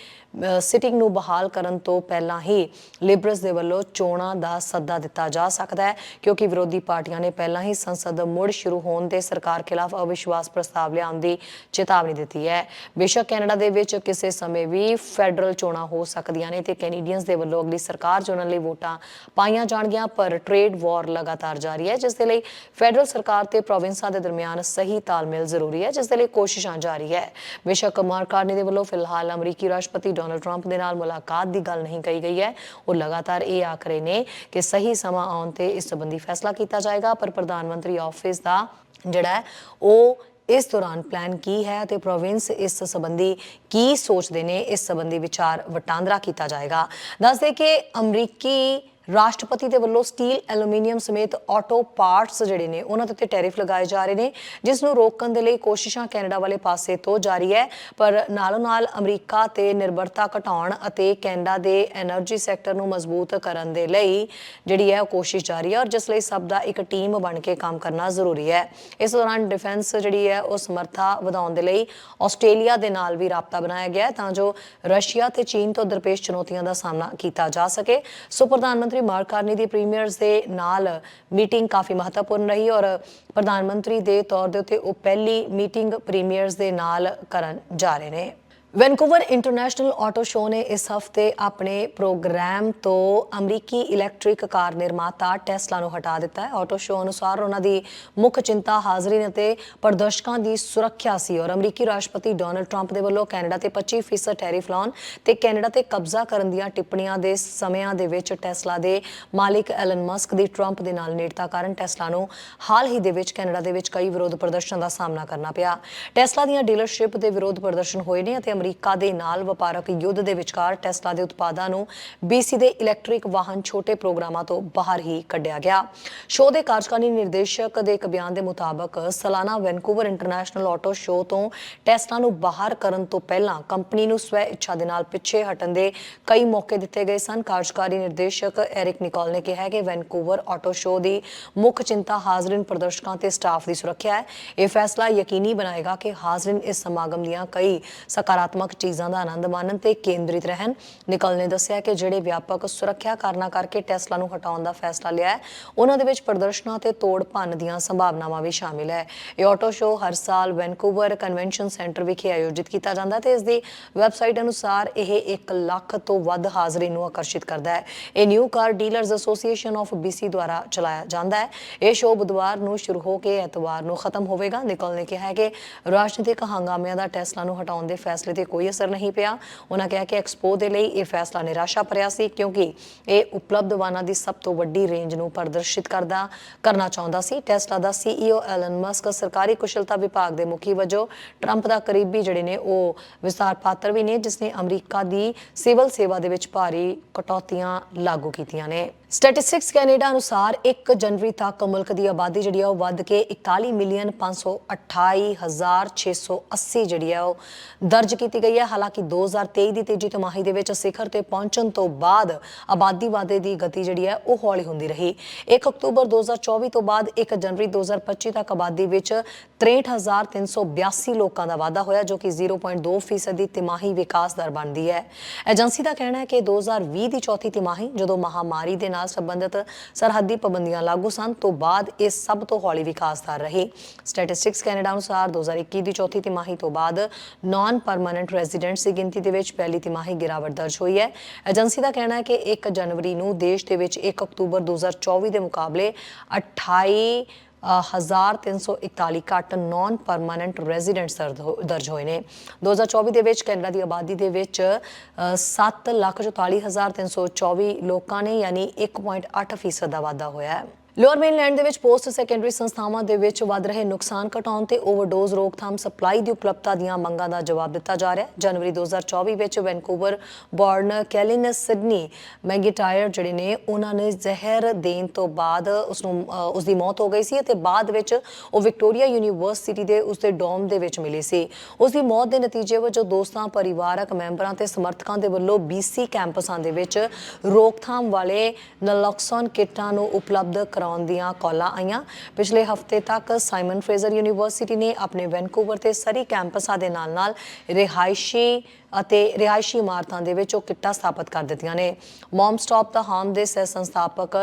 ਸਿਟਿੰਗ ਨੂੰ ਬਹਾਲ ਕਰਨ ਤੋਂ ਪਹਿਲਾਂ ਹੀ ਲਿਬਰਲਸ ਦੇ ਵੱਲੋਂ ਚੋਣਾਂ ਦਾ ਸੱਦਾ ਦਿੱਤਾ ਜਾ ਸਕਦਾ ਹੈ, ਕਿਉਂਕਿ ਵਿਰੋਧੀ ਪਾਰਟੀਆਂ ਨੇ ਪਹਿਲਾਂ ਹੀ ਸੰਸਦ ਮੁੜ ਸ਼ੁਰੂ ਹੋਣ ਤੇ ਸਰਕਾਰ ਖਿਲਾਫ ਅਵਿਸ਼ਵਾਸ ਪ੍ਰਸਤਾਵ ਲਿਆਉਣ ਦੀ ਚੇਤਾਵਨੀ ਦਿੱਤੀ ਹੈ। ਬੇਸ਼ੱਕ ਕੈਨੇਡਾ ਦੇ ਵਿੱਚ ਕਿਸੇ ਸਮੇਂ ਵੀ ਫੈਡਰਲ ਚੋਣਾਂ ਹੋ ਸਕਦੀਆਂ ਨੇ ਤੇ ਕੈਨੇਡੀਅਨਸ ਦੇ ਵੱਲੋਂ ਅਗਲੀ ਸਰਕਾਰ ਚੁਣਨ ਲਈ ਵੋਟਾਂ ਪਾਈਆਂ ਜਾਣਗੀਆਂ, ਪਰ ਟ੍ਰੇਡ ਵਾਰ ਲਗਾਤਾਰ ਜਾਰੀ ਹੈ, ਜਿਸ ਦੇ ਲਈ ਫੈਡਰਲ ਸਰਕਾਰ ਤੇ ਪ੍ਰੋਵਿੰਸਾਂ ਦੇ ਦਰਮਿਆਨ ਸਹੀ ਤਾਲਮੇਲ ਜ਼ਰੂਰੀ ਹੈ, ਜਿਸ ਦੇ ਲਈ ਕੋਸ਼ਿਸ਼ਾਂ ਜਾਰੀ ਹੈ। ਬੇਸ਼ੱਕ ਮਾਰਕ ਕਾਰਨੀ ਦੇ ਵੱਲੋਂ ਫਿਲਹਾਲ ਅਮਰੀਕੀ ਰਾਸ਼ਟਰਪਤੀ ਡੋਨਲਡ ਟਰੰਪ ਦੇ ਨਾਲ ਮੁਲਾਕਾਤ ਦੀ ਗੱਲ ਨਹੀਂ ਕਹੀ ਗਈ ਹੈ। ਉਹ ਲਗਾਤਾਰ ਇਹ ਆਖ ਰਹੇ ਨੇ ਕਿ ਸਹੀ ਸਮਾਂ ਆਉਣ ਤੇ ਇਸ ਸੰਬੰਧੀ ਫੈਸਲਾ ਕੀਤਾ ਜਾਏਗਾ, ਪਰ ਪ੍ਰਧਾਨ ਮੰਤਰੀ ਆਫਿਸ ਦਾ ਜਿਹੜਾ ਉਹ ਇਸ ਦੌਰਾਨ ਪਲਾਨ ਕੀ ਹੈ ਤੇ ਪ੍ਰੋਵਿੰਸ ਇਸ ਸੰਬੰਧੀ ਕੀ ਸੋਚਦੇ ਨੇ, ਇਸ ਸੰਬੰਧੀ ਵਿਚਾਰ ਵਟਾਂਦਰਾ ਕੀਤਾ ਜਾਏਗਾ। ਦੱਸਦੇ ਕਿ ਅਮਰੀਕੀ ਰਾਸ਼ਟਰਪਤੀ ਦੇ ਵੱਲੋਂ ਸਟੀਲ, ਐਲੂਮੀਨੀਅਮ ਸਮੇਤ ਆਟੋ ਪਾਰਟਸ ਜਿਹੜੇ ਨੇ, ਉਹਨਾਂ ਦੇ ਉੱਤੇ ਟੈਰਿਫ ਲਗਾਏ ਜਾ ਰਹੇ ਨੇ, ਜਿਸ ਨੂੰ ਰੋਕਣ ਦੇ ਲਈ ਕੋਸ਼ਿਸ਼ਾਂ ਕੈਨੇਡਾ ਵਾਲੇ ਪਾਸੇ ਤੋਂ ਜਾਰੀ ਹੈ। ਪਰ ਨਾਲੋਂ ਨਾਲ ਅਮਰੀਕਾ ਤੇ ਨਿਰਭਰਤਾ ਘਟਾਉਣ ਅਤੇ ਕੈਨੇਡਾ ਦੇ એનર્ਜੀ ਸੈਕਟਰ ਨੂੰ ਮਜ਼ਬੂਤ ਕਰਨ ਦੇ ਲਈ ਜਿਹੜੀ ਹੈ ਉਹ ਕੋਸ਼ਿਸ਼ ਜਾਰੀ ਹੈ ਔਰ ਜਿਸ ਲਈ ਸਭ ਦਾ ਇੱਕ ਟੀਮ ਬਣ ਕੇ ਕੰਮ ਕਰਨਾ ਜ਼ਰੂਰੀ ਹੈ। ਇਸ ਦੌਰਾਨ ਡਿਫੈਂਸ ਜਿਹੜੀ ਹੈ ਉਹ ਸਮਰੱਥਾ ਵਧਾਉਣ ਦੇ ਲਈ ਆਸਟ੍ਰੇਲੀਆ ਦੇ ਨਾਲ ਵੀ ਰਾਬਤਾ ਬਣਾਇਆ ਗਿਆ ਤਾਂ ਜੋ ਰਸ਼ੀਆ ਤੇ ਚੀਨ ਤੋਂ ਦਰਪੇਸ਼ ਚੁਣੌਤੀਆਂ ਦਾ ਸਾਹਮਣਾ ਕੀਤਾ ਜਾ ਸਕੇ। ਸੋ ਪ੍ਰਧਾਨ ਮੰਤਰੀ ਮਾਰਕ ਕਾਰਨੀ ਦੀ ਪ੍ਰੀਮੀਅਰਸ ਦੇ ਨਾਲ ਮੀਟਿੰਗ ਕਾਫੀ ਮਹੱਤਵਪੂਰਨ ਰਹੀ ਔਰ ਪ੍ਰਧਾਨ ਮੰਤਰੀ ਦੇ ਤੌਰ ਦੇ ਉੱਤੇ ਉਹ ਪਹਿਲੀ ਮੀਟਿੰਗ ਪ੍ਰੀਮੀਅਰਸ ਦੇ ਨਾਲ ਕਰਨ ਜਾ ਰਹੇ ਨੇ। ਵੈਨਕੂਵਰ ਇੰਟਰਨੈਸ਼ਨਲ ਆਟੋ ਸ਼ੋਅ ਨੇ ਇਸ ਹਫ਼ਤੇ ਆਪਣੇ ਪ੍ਰੋਗਰਾਮ ਤੋਂ ਅਮਰੀਕੀ ਇਲੈਕਟ੍ਰਿਕ ਕਾਰ ਨਿਰਮਾਤਾ ਟੈਸਲਾ ਨੂੰ ਹਟਾ ਦਿੱਤਾ ਹੈ। ਆਟੋ ਸ਼ੋਅ ਅਨੁਸਾਰ ਉਹਨਾਂ ਦੀ ਮੁੱਖ ਚਿੰਤਾ ਹਾਜ਼ਰੀਨ ਅਤੇ ਪ੍ਰਦਰਸ਼ਕਾਂ ਦੀ ਸੁਰੱਖਿਆ ਸੀ ਔਰ ਅਮਰੀਕੀ ਰਾਸ਼ਟਰਪਤੀ ਡੋਨਲਡ ਟਰੰਪ ਦੇ ਵੱਲੋਂ ਕੈਨੇਡਾ ਤੇ 25% ਟੈਰਿਫ ਲਾਉਣ ਤੇ ਕੈਨੇਡਾ ਤੇ ਕਬਜ਼ਾ ਕਰਨ ਦੀਆਂ ਟਿੱਪਣੀਆਂ ਦੇ ਸਮਿਆਂ ਦੇ ਵਿੱਚ ਟੈਸਲਾ ਦੇ ਮਾਲਿਕ ਐਲਨ ਮਸਕ ਦੀ ਟਰੰਪ ਦੇ ਨਾਲ ਨੇੜਤਾ ਕਾਰਨ ਟੈਸਲਾ ਨੂੰ ਹਾਲ ਹੀ ਦੇ ਵਿੱਚ ਕੈਨੇਡਾ ਦੇ ਵਿੱਚ ਕਈ ਵਿਰੋਧ ਪ੍ਰਦਰਸ਼ਨ ਦਾ ਸਾਹਮਣਾ ਕਰਨਾ ਪਿਆ। ਟੈਸਲਾ ਦੀਆਂ ਡੀਲਰਸ਼ਿਪ ਦੇ ਵਿਰੋਧ ਪ੍ਰਦਰਸ਼ਨ ਹੋਏ ਨੇ ਅਤੇ ਅਮਰੀਕਾ ਦੇ ਨਾਲ ਵਪਾਰਕ ਯੁੱਧ ਦੇ ਵਿਚਕਾਰ ਟੈਸਲਾ ਦੇ ਉਤਪਾਦਾਂ ਨੂੰ BC ਦੇ ਇਲੈਕਟ੍ਰਿਕ ਵਾਹਨ ਛੋਟੇ ਪ੍ਰੋਗਰਾਮਾਂ ਤੋਂ ਬਾਹਰ ਹੀ ਕੱਢਿਆ ਗਿਆ। ਸ਼ੋਅ ਦੇ ਕਾਰਜਕਾਰੀ ਨਿਰਦੇਸ਼ਕ ਦੇ ਇੱਕ ਬਿਆਨ ਦੇ ਮੁਤਾਬਕ, ਸਾਲਾਨਾ ਵੈਨਕੂਵਰ ਇੰਟਰਨੈਸ਼ਨਲ ਆਟੋ ਸ਼ੋਅ ਤੋਂ ਟੈਸਲਾ ਨੂੰ ਬਾਹਰ ਕਰਨ ਤੋਂ ਪਹਿਲਾਂ ਕੰਪਨੀ ਨੂੰ ਸਵੈ ਇੱਛਾ ਦੇ ਨਾਲ ਪਿੱਛੇ ਹਟਣ ਦੇ ਕਈ ਮੌਕੇ ਦਿੱਤੇ ਗਏ ਸਨ। ਕਾਰਜਕਾਰੀ ਨਿਰਦੇਸ਼ਕ ਐਰਿਕ ਨਿਕੋਲ ਨੇ ਕਿਹਾ ਕਿ ਵੈਨਕੂਵਰ ਆਟੋ ਸ਼ੋਅ ਦੀ ਮੁੱਖ ਚਿੰਤਾ ਹਾਜ਼ਰੀਨ ਪ੍ਰਦਰਸ਼ਕਾਂ ਤੇ ਸਟਾਫ ਦੀ ਸੁਰੱਖਿਆ ਹੈ। ਇਹ ਫੈਸਲਾ ਯਕੀਨੀ ਬਣਾਏਗਾ ਕਿ ਹਾਜ਼ਰੀਨ ਇਸ ਸਮਾਗਮ ਦੀਆਂ ਕਈ ਸਕਾਰਾਤਮਕ ਚੀਜ਼ਾਂ ਦਾ ਆਨੰਦ ਮਾਣਨ ਤੇ ਕੇਂਦਰਿਤ ਰਹਿਣ। ਨਿਕਲ ਨੇ ਦੱਸਿਆ ਕਿ ਜਿਹੜੇ ਵਿਆਪਕ ਸੁਰੱਖਿਆ ਕਾਰਨਾਂ ਕਰਕੇ ਟੈਸਲਾ ਨੂੰ ਹਟਾਉਣ ਦਾ ਫੈਸਲਾ ਲਿਆ ਹੈ, ਉਹਨਾਂ ਦੇ ਵਿੱਚ ਪ੍ਰਦਰਸ਼ਨਾਂ ਤੇ ਤੋੜ ਭੰਨ ਦੀਆਂ ਸੰਭਾਵਨਾਵਾਂ ਵੀ ਸ਼ਾਮਿਲ ਹੈ। ਇਹ ਆਟੋ ਸ਼ੋਅ ਹਰ ਸਾਲ ਵੈਨਕੂਵਰ ਕਨਵੈਨਸ਼ਨ ਸੈਂਟਰ ਵਿਖੇ ਆਯੋਜਿਤ ਕੀਤਾ ਜਾਂਦਾ ਹੈ ਤੇ ਇਸ ਦੀ ਵੈਬਸਾਈਟ ਅਨੁਸਾਰ ਇਹ 1 ਲੱਖ ਤੋਂ ਵੱਧ ਹਾਜ਼ਰੀ ਨੂੰ ਆਕਰਸ਼ਿਤ ਕਰਦਾ ਹੈ। ਇਹ new car dealers association of BC ਦੁਆਰਾ ਚਲਾਇਆ ਜਾਂਦਾ ਹੈ। ਇਹ ਸ਼ੋਅ ਬੁੱਧਵਾਰ ਨੂੰ ਸ਼ੁਰੂ ਹੋ ਕੇ ਐਤਵਾਰ ਨੂੰ ਖਤਮ ਹੋਵੇਗਾ। ਨਿਕਲ ਨੇ ਕਿਹਾ ਹੈ ਕਿ ਰਾਜਨੀਤਿਕ ਹੰਗਾਮਿਆਂ ਦਾ ਟੈਸਲਾ ਨੂੰ ਹਟਾਉਣ ਦੇ ਫੈਸਲੇ ਤੇ ਕੋਈ ਅਸਰ ਨਹੀਂ ਪਿਆ। ਉਹਨਾਂ ਕਿਹਾ ਕਿ ਐਕਸਪੋ ਦੇ ਲਈ ਇਹ ਫੈਸਲਾ ਨਿਰਾਸ਼ਾ ਭਰਿਆ ਸੀ ਕਿਉਂਕਿ ਇਹ ਉਪਲਬਧ ਵਾਹਨਾਂ ਦੀ ਸਭ ਤੋਂ ਵੱਡੀ ਰੇਂਜ ਨੂੰ ਪ੍ਰਦਰਸ਼ਿਤ ਕਰਦਾ ਕਰਨਾ ਚਾਹੁੰਦਾ ਸੀ। ਟੈਸਲਾ ਦਾ CEO ਐਲਨ ਮਸਕ ਸਰਕਾਰੀ ਕੁਸ਼ਲਤਾ ਵਿਭਾਗ ਦੇ ਮੁਖੀ ਵਜੋਂ ਟਰੰਪ ਦਾ ਕਰੀਬੀ ਜਿਹੜੇ ਨੇ ਉਹ ਵਿਸਤਾਰ ਪਾਤਰ ਵੀ ਨੇ, ਜਿਸ ਨੇ ਅਮਰੀਕਾ ਦੀ ਸਿਵਲ ਸੇਵਾ ਦੇ ਵਿੱਚ ਭਾਰੀ ਕਟੌਤੀਆਂ ਲਾਗੂ ਕੀਤੀਆਂ ਨੇ। ਸਟੈਟਿਸਟਿਕਸ ਕੈਨੇਡਾ ਅਨੁਸਾਰ 1 ਜਨਵਰੀ ਤੱਕ ਮੁਲਕ ਦੀ ਆਬਾਦੀ ਜਿਹੜੀ ਆ ਉਹ ਵੱਧ ਕੇ 41 ਮਿਲੀਅਨ 528680 ਜਿਹੜੀ ਆ ਉਹ ਦਰਜ ਕੀਤੀ ਗਈ ਹੈ ਹਾਲਾਂਕਿ 2023 ਦੀ ਤੀਜੀ ਤਿਮਾਹੀ ਦੇ ਵਿੱਚ ਸਿਖਰ ਤੇ ਪਹੁੰਚਣ ਤੋਂ ਬਾਅਦ ਆਬਾਦੀ ਵਾਧੇ ਦੀ ਗਤੀ ਜਿਹੜੀ ਹੈ ਉਹ ਹੌਲੀ ਹੁੰਦੀ ਰਹੀ। 1 ਅਕਤੂਬਰ 2024 ਤੋਂ ਬਾਅਦ 1 ਜਨਵਰੀ 2025 ਤੱਕ ਆਬਾਦੀ ਵਿੱਚ 63382 ਲੋਕਾਂ ਦਾ ਵਾਧਾ ਹੋਇਆ, ਜੋ ਕਿ 0.2% ਫੀਸਦੀ ਤਿਮਾਹੀ ਵਿਕਾਸ ਦਰ ਬਣਦੀ ਹੈ। ਏਜੰਸੀ ਦਾ ਕਹਿਣਾ ਹੈ ਕਿ 2020 ਦੀ ਚੌਥੀ ਤਿਮਾਹੀ ਜਦੋਂ ਮਹਾਮਾਰੀ ਦੇ ਨਾਲ ਸੰਬੰਧਿਤ ਸਰਹੱਦੀ ਪਾਬੰਦੀਆਂ ਲਾਗੂ ਸਨ। ਤੋਂ ਬਾਅਦ ਇਹ ਸਭ ਤੋਂ ਹੌਲੀ ਵਿਕਾਸ ਦਰ ਰਹੀ। ਸਟੈਟਿਸਟਿਕਸ ਕੈਨੇਡਾ ਅਨੁਸਾਰ 2021 ਦੀ ਚੌਥੀ ਤਿਮਾਹੀ ਤੋਂ ਬਾਅਦ ਨਾਨ ਪਰਮਨੈਂਟ ਰੈਜ਼ੀਡੈਂਟਸ ਦੀ ਗਿਣਤੀ ਦੇ ਵਿੱਚ ਪਹਿਲੀ ਤਿਮਾਹੀ ਗਿਰਾਵਟ ਦਰਜ ਹੋਈ ਹੈ। ਏਜੰਸੀ ਦਾ ਕਹਿਣਾ ਹੈ ਕਿ 1 ਜਨਵਰੀ ਨੂੰ ਦੇਸ਼ ਦੇ ਵਿੱਚ 1 ਅਕਤੂਬਰ 2024 ਦੇ ਮੁਕਾਬਲੇ 28 1341 ਘੱਟ ਨਾਨ ਪਰਮਨੈਂਟ ਰੈਜ਼ੀਡੈਂਟਸ ਦਰਜ ਹੋਏ ਨੇ। 2024 ਦੇ ਵਿੱਚ ਕੈਨੇਡਾ ਦੀ ਆਬਾਦੀ ਦੇ ਵਿੱਚ 744324 ਲੋਕਾਂ ਨੇ ਯਾਨੀ 1.8% ਦਾ ਵਾਧਾ ਹੋਇਆ ਹੈ। ਲੋਅਰ ਮੇਨਲੈਂਡ ਦੇ ਵਿੱਚ ਪੋਸਟ ਸੈਕੰਡਰੀ ਸੰਸਥਾਵਾਂ ਦੇ ਵਿੱਚ ਵੱਧ ਰਹੇ ਨੁਕਸਾਨ ਘਟਾਉਣ ਤੇ ਓਵਰਡੋਜ਼ ਰੋਕਥਾਮ ਸਪਲਾਈ ਦੀ ਉਪਲਬਧਤਾ ਦੀਆਂ ਮੰਗਾਂ ਦਾ ਜਵਾਬ ਦਿੱਤਾ ਜਾ ਰਿਹਾ ਹੈ। ਜਨਵਰੀ 2024 ਵਿੱਚ ਵੈਨਕੂਵਰ ਬੌਰਨ, ਕੈਲਿਨ, ਸਿਡਨੀ ਮੈਗੀਟਾਇਰ ਜਿਹੜੇ ਨੇ, ਉਹਨਾਂ ਨੇ ਜ਼ਹਿਰ ਦੇਣ ਤੋਂ ਬਾਅਦ ਉਸ ਨੂੰ ਉਸ ਦੀ ਮੌਤ ਹੋ ਗਈ ਸੀ ਅਤੇ ਬਾਅਦ ਵਿੱਚ ਉਹ ਵਿਕਟੋਰੀਆ ਯੂਨੀਵਰਸਿਟੀ ਦੇ ਉਸ ਦੇ ਡੋਮ ਦੇ ਵਿੱਚ ਮਿਲੀ ਸੀ। ਉਸ ਦੀ ਮੌਤ ਦੇ ਨਤੀਜੇ ਵਜੋਂ ਦੋਸਤਾਂ, ਪਰਿਵਾਰਕ ਮੈਂਬਰਾਂ ਤੇ ਸਮਰਥਕਾਂ ਦੇ ਵੱਲੋਂ BC ਕੈਂਪਸਾਂ ਦੇ ਵਿੱਚ ਰੋਕਥਾਮ ਵਾਲੇ ਨਲੋਕਸਨ ਕਿੱਟਾਂ ਨੂੰ ਉਪਲਬਧ ਕਰਾਉਣ ਦੀਆਂ ਕਾਲਾਂ ਆਈਆਂ। ਪਿਛਲੇ ਹਫ਼ਤੇ ਤੱਕ ਸਾਈਮਨ ਫਰੇਜ਼ਰ ਯੂਨੀਵਰਸਿਟੀ ਨੇ ਆਪਣੇ ਵੈਨਕੂਵਰ ਤੇ ਸਰੀ ਕੈਂਪਸਾਂ ਦੇ ਨਾਲ-ਨਾਲ ਰਿਹਾਇਸ਼ੀ ਅਤੇ ਰਿਹਾਇਸ਼ੀ ਇਮਾਰਤਾਂ ਦੇ ਵਿੱਚ ਉਹ ਕਿੱਟਾਂ ਸਥਾਪਿਤ ਕਰ ਦਿੱਤੀਆਂ ਨੇ। ਮਮ ਸਟਾਪ ਦਾ ਹਾਮ ਦੇ ਸਹਿ ਸੰਸਥਾਪਕ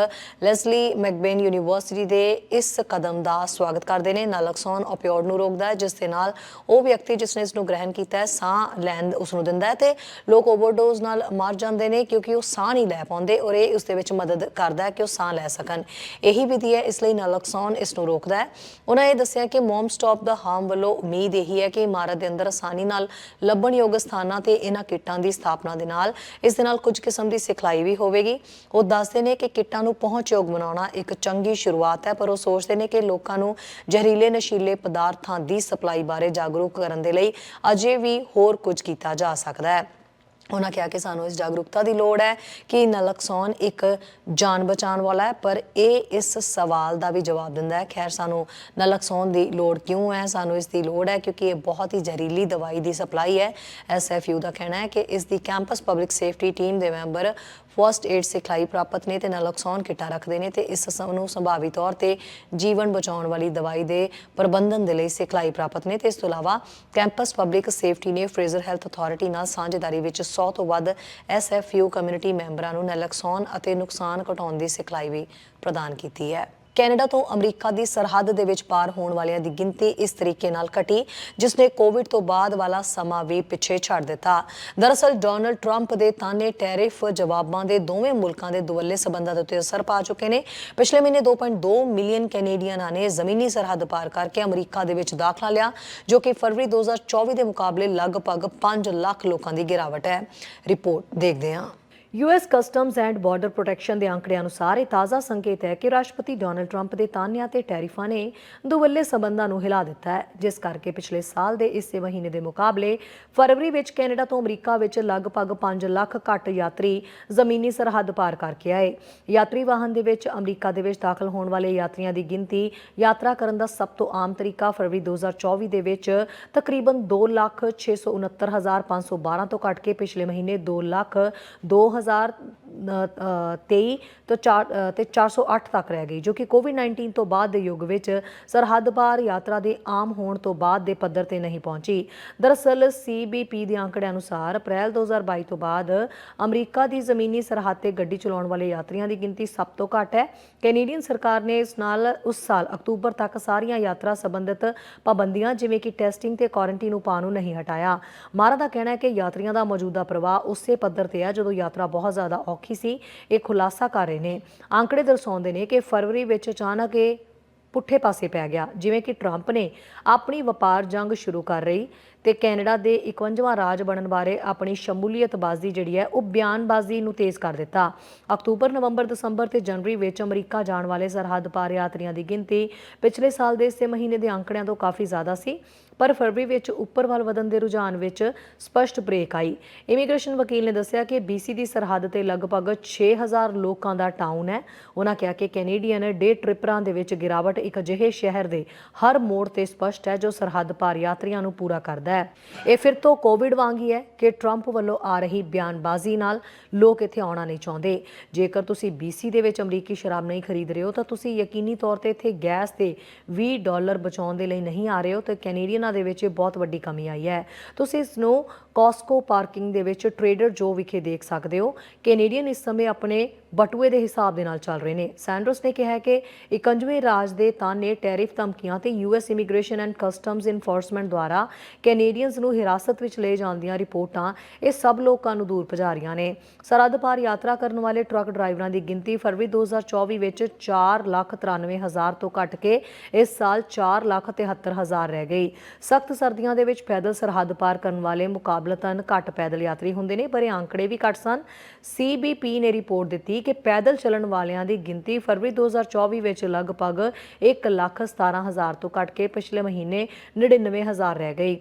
ਲੈਸਲੀ ਮੈਕਬੇਨ ਯੂਨੀਵਰਸਿਟੀ ਦੇ ਇਸ ਕਦਮ ਦਾ ਸਵਾਗਤ ਕਰਦੇ ਨੇ। ਨਲਕਸੋਨ ਓਪੀਓਡ ਨੂੰ ਰੋਕਦਾ ਹੈ, ਜਿਸ ਦੇ ਨਾਲ ਉਹ ਵਿਅਕਤੀ ਜਿਸ ਨੇ ਇਸ ਨੂੰ ਗ੍ਰਹਿਣ ਕੀਤਾ ਹੈ, ਸਾਹ ਲੈਣ ਉਸ ਨੂੰ ਦਿੰਦਾ ਹੈ ਤੇ ਲੋਕ ਓਵਰਡੋਜ਼ ਨਾਲ ਮਰ ਜਾਂਦੇ ਨੇ ਕਿਉਂਕਿ ਉਹ ਸਾਹ ਨਹੀਂ ਲੈ ਪਾਉਂਦੇ ਔਰ ਇਹ ਉਸ ਦੇ ਵਿੱਚ ਮਦਦ ਕਰਦਾ ਹੈ ਕਿ ਉਹ ਸਾਹ ਲੈ ਸਕਣ। ਇਹੀ ਵਿਧੀ ਹੈ, ਇਸ ਲਈ ਨਲਕਸੋਨ ਇਸ ਨੂੰ ਰੋਕਦਾ ਹੈ। ਉਹਨਾਂ ਇਹ ਦੱਸਿਆ ਕਿ ਮਮ ਸਟਾਪ ਦਾ ਹਾਮ ਵੱਲੋਂ ਉਮੀਦ ਇਹੀ ਹੈ ਕਿ ਇਮਾਰਤ ਦੇ ਅੰਦਰ ਆਸਾਨੀ ਨਾਲ ਲੱਭਣਯੋਗ ਸਥਾਨਾਂ ਕੇਂਦਰਾਂ ਤੇ ਇਹਨਾਂ ਕਿੱਟਾਂ ਦੀ ਸਥਾਪਨਾ ਦੇ ਨਾਲ ਇਸ ਦੇ ਨਾਲ ਕੁਝ ਕਿਸਮ ਦੀ ਸਿਖਲਾਈ ਵੀ ਹੋਵੇਗੀ। ਉਹ ਦੱਸਦੇ ਨੇ ਕਿ ਕਿੱਟਾਂ ਨੂੰ ਪਹੁੰਚਯੋਗ ਬਣਾਉਣਾ ਇੱਕ ਚੰਗੀ ਸ਼ੁਰੂਆਤ ਹੈ, ਪਰ ਉਹ ਸੋਚਦੇ ਨੇ ਕਿ ਲੋਕਾਂ ਨੂੰ ਜ਼ਹਿਰੀਲੇ ਨਸ਼ੀਲੇ ਪਦਾਰਥਾਂ ਦੀ ਸਪਲਾਈ ਬਾਰੇ ਜਾਗਰੂਕ ਕਰਨ ਦੇ ਲਈ ਅਜੇ ਵੀ ਹੋਰ ਕੁਝ ਕੀਤਾ ਜਾ ਸਕਦਾ ਹੈ। ਉਹਨਾਂ ਕਿਹਾ ਕਿ ਸਾਨੂੰ ਇਸ ਜਾਗਰੂਕਤਾ ਦੀ ਲੋੜ ਹੈ ਕਿ ਨਲਕਸੌਨ ਇੱਕ ਜਾਨ ਬਚਾਉਣ ਵਾਲਾ ਹੈ, ਪਰ ਇਹ ਇਸ ਸਵਾਲ ਦਾ ਵੀ ਜਵਾਬ ਦਿੰਦਾ ਹੈ, ਖੈਰ, ਸਾਨੂੰ ਨਲਕਸੌਨ ਦੀ ਲੋੜ ਕਿਉਂ ਹੈ? ਸਾਨੂੰ ਇਸ ਦੀ ਲੋੜ ਹੈ ਕਿਉਂਕਿ ਇਹ ਬਹੁਤ ਹੀ ਜ਼ਹਿਰੀਲੀ ਦਵਾਈ ਦੀ ਸਪਲਾਈ ਹੈ। ਐਸਐਫਯੂ ਦਾ ਕਹਿਣਾ ਹੈ ਕਿ ਇਸ ਦੀ ਕੈਂਪਸ ਪਬਲਿਕ ਸੇਫਟੀ ਟੀਮ ਦੇ ਮੈਂਬਰ ਫਸਟ ਏਡ ਸਿਖਲਾਈ ਪ੍ਰਾਪਤ ਨੇ ਤੇ ਨਲਕਸੌਨ ਕਿੱਟਾਂ ਰੱਖਦੇ ਨੇ ਤੇ ਇਸ ਸਮ, ਨੂੰ ਸੰਭਾਵੀ ਤੌਰ ਤੇ ਜੀਵਨ ਬਚਾਉਣ ਵਾਲੀ ਦਵਾਈ ਦੇ ਪ੍ਰਬੰਧਨ ਦੇ ਲਈ ਸਿਖਲਾਈ ਪ੍ਰਾਪਤ ਨੇ ਤੇ ਇਸ ਤੋਂ ਇਲਾਵਾ ਕੈਂਪਸ ਪਬਲਿਕ ਸੇਫਟੀ ਨੇ ਫਰੇਜ਼ਰ ਹੈਲਥ ਅਥਾਰਟੀ ਨਾਲ ਸਾਂਝੇਦਾਰੀ ਵਿੱਚ 100 ਤੋਂ ਵੱਧ ਐਸਐਫਯੂ ਕਮਿਊਨਿਟੀ ਮੈਂਬਰਾਂ ਨੂੰ ਨਲਕਸੌਨ ਅਤੇ ਨੁਕਸਾਨ ਘਟਾਉਣ ਦੀ ਸਿਖਲਾਈ ਵੀ ਪ੍ਰਦਾਨ ਕੀਤੀ ਹੈ। ਕੈਨੇਡਾ ਤੋਂ ਅਮਰੀਕਾ ਦੀ ਸਰਹੱਦ ਦੇ ਵਿੱਚ ਪਾਰ ਹੋਣ ਵਾਲਿਆਂ ਦੀ ਗਿਣਤੀ ਇਸ ਤਰੀਕੇ ਨਾਲ ਘਟੀ, ਜਿਸ ਨੇ ਕੋਵਿਡ ਤੋਂ ਬਾਅਦ ਵਾਲਾ ਸਮਾਂ ਵੀ ਪਿੱਛੇ ਛੱਡ ਦਿੱਤਾ। ਦਰਅਸਲ, ਡੋਨਲਡ ਟਰੰਪ ਦੇ ਤਾਨੇ ਟੈਰਿਫ ਜਵਾਬਾਂ ਦੇ ਦੋਵੇਂ ਮੁਲਕਾਂ ਦੇ ਦੁਵੱਲੇ ਸਬੰਧਾਂ ਦੇ ਉੱਤੇ ਅਸਰ ਪਾ ਚੁੱਕੇ ਨੇ। ਪਿਛਲੇ ਮਹੀਨੇ 2.2 ਮਿਲੀਅਨ ਕੈਨੇਡੀਅਨਾਂ ਨੇ ਜ਼ਮੀਨੀ ਸਰਹੱਦ ਪਾਰ ਕਰਕੇ ਅਮਰੀਕਾ ਦੇ ਵਿੱਚ ਦਾਖਲਾ ਲਿਆ, ਜੋ ਕਿ ਫਰਵਰੀ 2024 ਦੇ ਮੁਕਾਬਲੇ ਲਗਭਗ 5 ਲੱਖ ਲੋਕਾਂ ਦੀ ਗਿਰਾਵਟ ਹੈ। ਰਿਪੋਰਟ ਦੇਖਦੇ ਹਾਂ। US customs and border protection ਦੇ ਅੰਕੜਿਆਂ ਅਨੁਸਾਰ ਇਹ ਤਾਜ਼ਾ ਸੰਕੇਤ ਹੈ ਕਿ ਰਾਸ਼ਟਰਪਤੀ ਡੋਨਲਡ ਟਰੰਪ ਦੇ ਤਾਨਿਆਂ ਤੇ ਟੈਰਿਫਾਂ ਨੇ ਦੁਵੱਲੇ ਸਬੰਧਾਂ ਨੂੰ ਹਿਲਾ ਦਿੱਤਾ ਹੈ ਜਿਸ ਕਰਕੇ ਪਿਛਲੇ ਸਾਲ ਦੇ ਇਸੇ ਮਹੀਨੇ ਦੇ ਮੁਕਾਬਲੇ ਫਰਵਰੀ ਵਿੱਚ ਕੈਨੇਡਾ ਤੋਂ ਅਮਰੀਕਾ ਵਿੱਚ ਲਗਭਗ 5 ਲੱਖ ਘੱਟ ਯਾਤਰੀ ਜ਼ਮੀਨੀ ਸਰਹੱਦ ਪਾਰ ਕਰਕੇ ਆਏ। ਯਾਤਰੀ ਵਾਹਨ ਦੇ ਵਿੱਚ ਅਮਰੀਕਾ ਦੇ ਵਿੱਚ ਦਾਖਲ ਹੋਣ ਵਾਲੇ ਯਾਤਰੀਆਂ ਦੀ ਗਿਣਤੀ ਯਾਤਰਾ ਕਰਨ ਦਾ ਸਭ ਤੋਂ ਆਮ ਤਰੀਕਾ ਫਰਵਰੀ 2024 ਦੇ ਵਿੱਚ ਤਕਰੀਬਨ 2,669,512 ਤੋਂ ਘਟ ਕੇ ਪਿਛਲੇ ਮਹੀਨੇ 2 ਲੱਖ 2023 ਤੋਂ 4 ਤੇ 408 ਤੱਕ ਰਹਿ ਗਈ, ਜੋ ਕਿ ਕੋਵਿਡ-19 ਤੋਂ ਬਾਅਦ ਦੇ ਯੁੱਗ ਵਿੱਚ ਸਰਹੱਦ ਪਾਰ ਯਾਤਰਾ ਦੇ ਆਮ ਹੋਣ ਤੋਂ ਬਾਅਦ ਦੇ ਪੱਧਰ ਤੇ ਨਹੀਂ ਪਹੁੰਚੀ। ਦਰਅਸਲ ਸੀਬੀਪੀ ਦੇ ਅੰਕੜਿਆਂ ਅਨੁਸਾਰ ਅਪ੍ਰੈਲ 2022 ਤੋਂ ਬਾਅਦ ਅਮਰੀਕਾ ਦੀ ਜ਼ਮੀਨੀ ਸਰਹੱਦ ਤੇ ਗੱਡੀ ਚਲਾਉਣ ਵਾਲੇ ਯਾਤਰੀਆਂ ਦੀ ਗਿਣਤੀ ਸਭ ਤੋਂ ਘੱਟ ਹੈ। ਕੈਨੇਡੀਅਨ ਸਰਕਾਰ ਨੇ ਇਸ ਨਾਲ ਉਸ ਸਾਲ ਅਕਤੂਬਰ ਤੱਕ ਸਾਰੀਆਂ ਯਾਤਰਾ ਸੰਬੰਧਿਤ ਪਾਬੰਦੀਆਂ, ਜਿਵੇਂ ਕਿ ਟੈਸਟਿੰਗ ਤੇ ਕੁਆਰੰਟਾਈਨ ਉਪਾਅ ਨੂੰ ਨਹੀਂ ਹਟਾਇਆ। ਮਾਰਾ ਦਾ ਕਹਿਣਾ ਹੈ ਕਿ ਯਾਤਰੀਆਂ ਦਾ ਮੌਜੂਦਾ ਪ੍ਰਵਾਹ ਉਸੇ ਪੱਧਰ ਤੇ ਹੈ ਜਦੋਂ ਯਾਤਰਾ ਬਹੁਤ ਜ਼ਿਆਦਾ ਔਖੀ ਸੀ। ਇਹ ਖੁਲਾਸਾ ਕਰ ਰਹੇ ਨੇ। ਅੰਕੜੇ ਦਰਸਾਉਂਦੇ ਨੇ ਕਿ ਫਰਵਰੀ ਵਿੱਚ ਅਚਾਨਕ ਇਹ ਪੁੱਠੇ ਪਾਸੇ ਪੈ ਗਿਆ, ਜਿਵੇਂ ਕਿ ਟਰੰਪ ਨੇ ਆਪਣੀ ਵਪਾਰ ਜੰਗ ਸ਼ੁਰੂ ਕਰ ਰਹੀ ਤੇ ਕੈਨੇਡਾ ਦੇ 51ਵਾਂ ਰਾਜ ਬਣਨ ਬਾਰੇ ਆਪਣੀ ਸ਼ਮੂਲੀਅਤਬਾਜ਼ੀ ਜਿਹੜੀ ਹੈ, ਉਹ ਬਿਆਨਬਾਜ਼ੀ ਨੂੰ ਤੇਜ਼ ਕਰ ਦਿੱਤਾ। ਅਕਤੂਬਰ, ਨਵੰਬਰ, ਦਸੰਬਰ ਤੇ ਜਨਵਰੀ ਵਿੱਚ ਅਮਰੀਕਾ ਜਾਣ ਵਾਲੇ ਸਰਹੱਦ ਪਾਰ ਯਾਤਰੀਆਂ ਦੀ ਗਿਣਤੀ ਪਿਛਲੇ ਸਾਲ ਦੇ ਇਸੇ ਮਹੀਨੇ ਦੇ ਅੰਕੜਿਆਂ ਤੋਂ ਕਾਫੀ ਜ਼ਿਆਦਾ ਸੀ, ਪਰ ਫਰਵਰੀ ਵਿੱਚ ਉੱਪਰ ਵੱਲ ਵਧਣ ਦੇ ਰੁਝਾਨ ਵਿੱਚ ਸਪਸ਼ਟ ਬ੍ਰੇਕ ਆਈ। ਇਮੀਗ੍ਰੇਸ਼ਨ ਵਕੀਲ ਨੇ ਦੱਸਿਆ ਕਿ BC ਦੀ ਸਰਹੱਦ ਤੇ ਲਗਭਗ 6000 ਲੋਕਾਂ ਦਾ ਟਾਊਨ ਹੈ। ਉਹਨਾਂ ਕਿਹਾ ਕਿ ਕੈਨੇਡੀਅਨ ਡੇ ਟ੍ਰਿਪਰਾਂ ਦੇ ਵਿੱਚ ਗਿਰਾਵਟ ਇੱਕ ਅਜਿਹੇ ਸ਼ਹਿਰ ਦੇ ਹਰ ਮੋੜ ਤੇ ਸਪਸ਼ਟ ਹੈ ਜੋ ਸਰਹੱਦ ਪਾਰ ਯਾਤਰੀਆਂ ਨੂੰ ਪੂਰਾ ਕਰਦਾ ਹੈ। ਇਹ ਫਿਰ ਤੋਂ ਕੋਵਿਡ ਵਾਂਗ ਹੀ ਹੈ ਕਿ ਟਰੰਪ ਵੱਲੋਂ ਆ ਰਹੀ ਬਿਆਨਬਾਜ਼ੀ ਨਾਲ ਲੋਕ ਇੱਥੇ ਆਉਣਾ ਨਹੀਂ ਚਾਹੁੰਦੇ। ਜੇਕਰ ਤੁਸੀਂ BC ਦੇ ਵਿੱਚ ਅਮਰੀਕੀ ਸ਼ਰਾਬ ਨਹੀਂ ਖਰੀਦ ਰਹੇ ਹੋ, ਤਾਂ ਤੁਸੀਂ ਯਕੀਨੀ ਤੌਰ ਤੇ ਇੱਥੇ ਗੈਸ ਤੇ 20 ਡਾਲਰ ਬਚਾਉਣ ਦੇ ਲਈ ਨਹੀਂ ਆ ਰਹੇ ਹੋ, ਤੇ ਕੈਨੇਡੀਅਨਾਂ ਦੇ ਵਿੱਚ ਇਹ ਬਹੁਤ ਵੱਡੀ ਕਮੀ ਆਈ ਹੈ। ਤੁਸੀਂ ਇਸ ਨੂੰ ਕੋਸਕੋ ਪਾਰਕਿੰਗ ਦੇ ਵਿੱਚ ਟ੍ਰੇਡਰ ਜੋ ਵਿਖੇ ਦੇਖ ਸਕਦੇ ਹੋ। ਕੈਨੇਡੀਅਨ ਇਸ ਸਮੇਂ ਆਪਣੇ ਬਟੂਏ ਦੇ ਹਿਸਾਬ ਦੇ ਨਾਲ ਚੱਲ ਰਹੇ ਨੇ। ਸੈਂਡਰਸ ਨੇ ਕਿਹਾ ਕਿ 51ਵੇਂ ਰਾਜ ਦੇ ਤਾਨੇ ਟੈਰਿਫ ਧਮਕੀਆਂ ਤੇ US immigration and customs enforcement ਦੁਆਰਾ ਕੈਨੇਡੀਅਨਸ ਨੂੰ ਹਿਰਾਸਤ ਵਿੱਚ ਲਏ ਜਾਣ ਦੀਆਂ ਰਿਪੋਰਟਾਂ ਇਹ ਸਭ ਲੋਕਾਂ ਨੂੰ ਦੂਰ ਭਜਾ ਰਹੀਆਂ ਨੇ। ਸਰਹੱਦ ਪਾਰ ਯਾਤਰਾ ਕਰਨ ਵਾਲੇ ਟਰੱਕ ਡਰਾਈਵਰਾਂ ਦੀ ਗਿਣਤੀ ਫਰਵਰੀ 2024 ਵਿੱਚ 493000 ਤੋਂ ਘਟ ਕੇ ਇਸ ਸਾਲ 473000 ਰਹਿ ਗਈ। ਸਖਤ ਸਰਦੀਆਂ ਦੇ ਵਿੱਚ ਪੈਦਲ ਸਰਹੱਦ ਪਾਰ ਕਰਨ ਵਾਲੇ ਮੁਕਾਬਲਤਨ ਘੱਟ ਪੈਦਲ ਯਾਤਰੀ ਹੁੰਦੇ ਨੇ, ਪਰ ਇਹ ਅੰਕੜੇ ਵੀ ਘੱਟ ਸਨ। ਸੀਬੀਪੀ ਨੇ ਰਿਪੋਰਟ ਦਿੱਤੀ ਕਿ ਪੈਦਲ ਚੱਲਣ ਵਾਲਿਆਂ ਦੀ ਗਿਣਤੀ ਫਰਵਰੀ 2024 ਵਿੱਚ ਲਗਭਗ 117000 ਤੋਂ ਘਟ ਕੇ ਪਿਛਲੇ ਮਹੀਨੇ 99000 ਰਹਿ ਗਈ।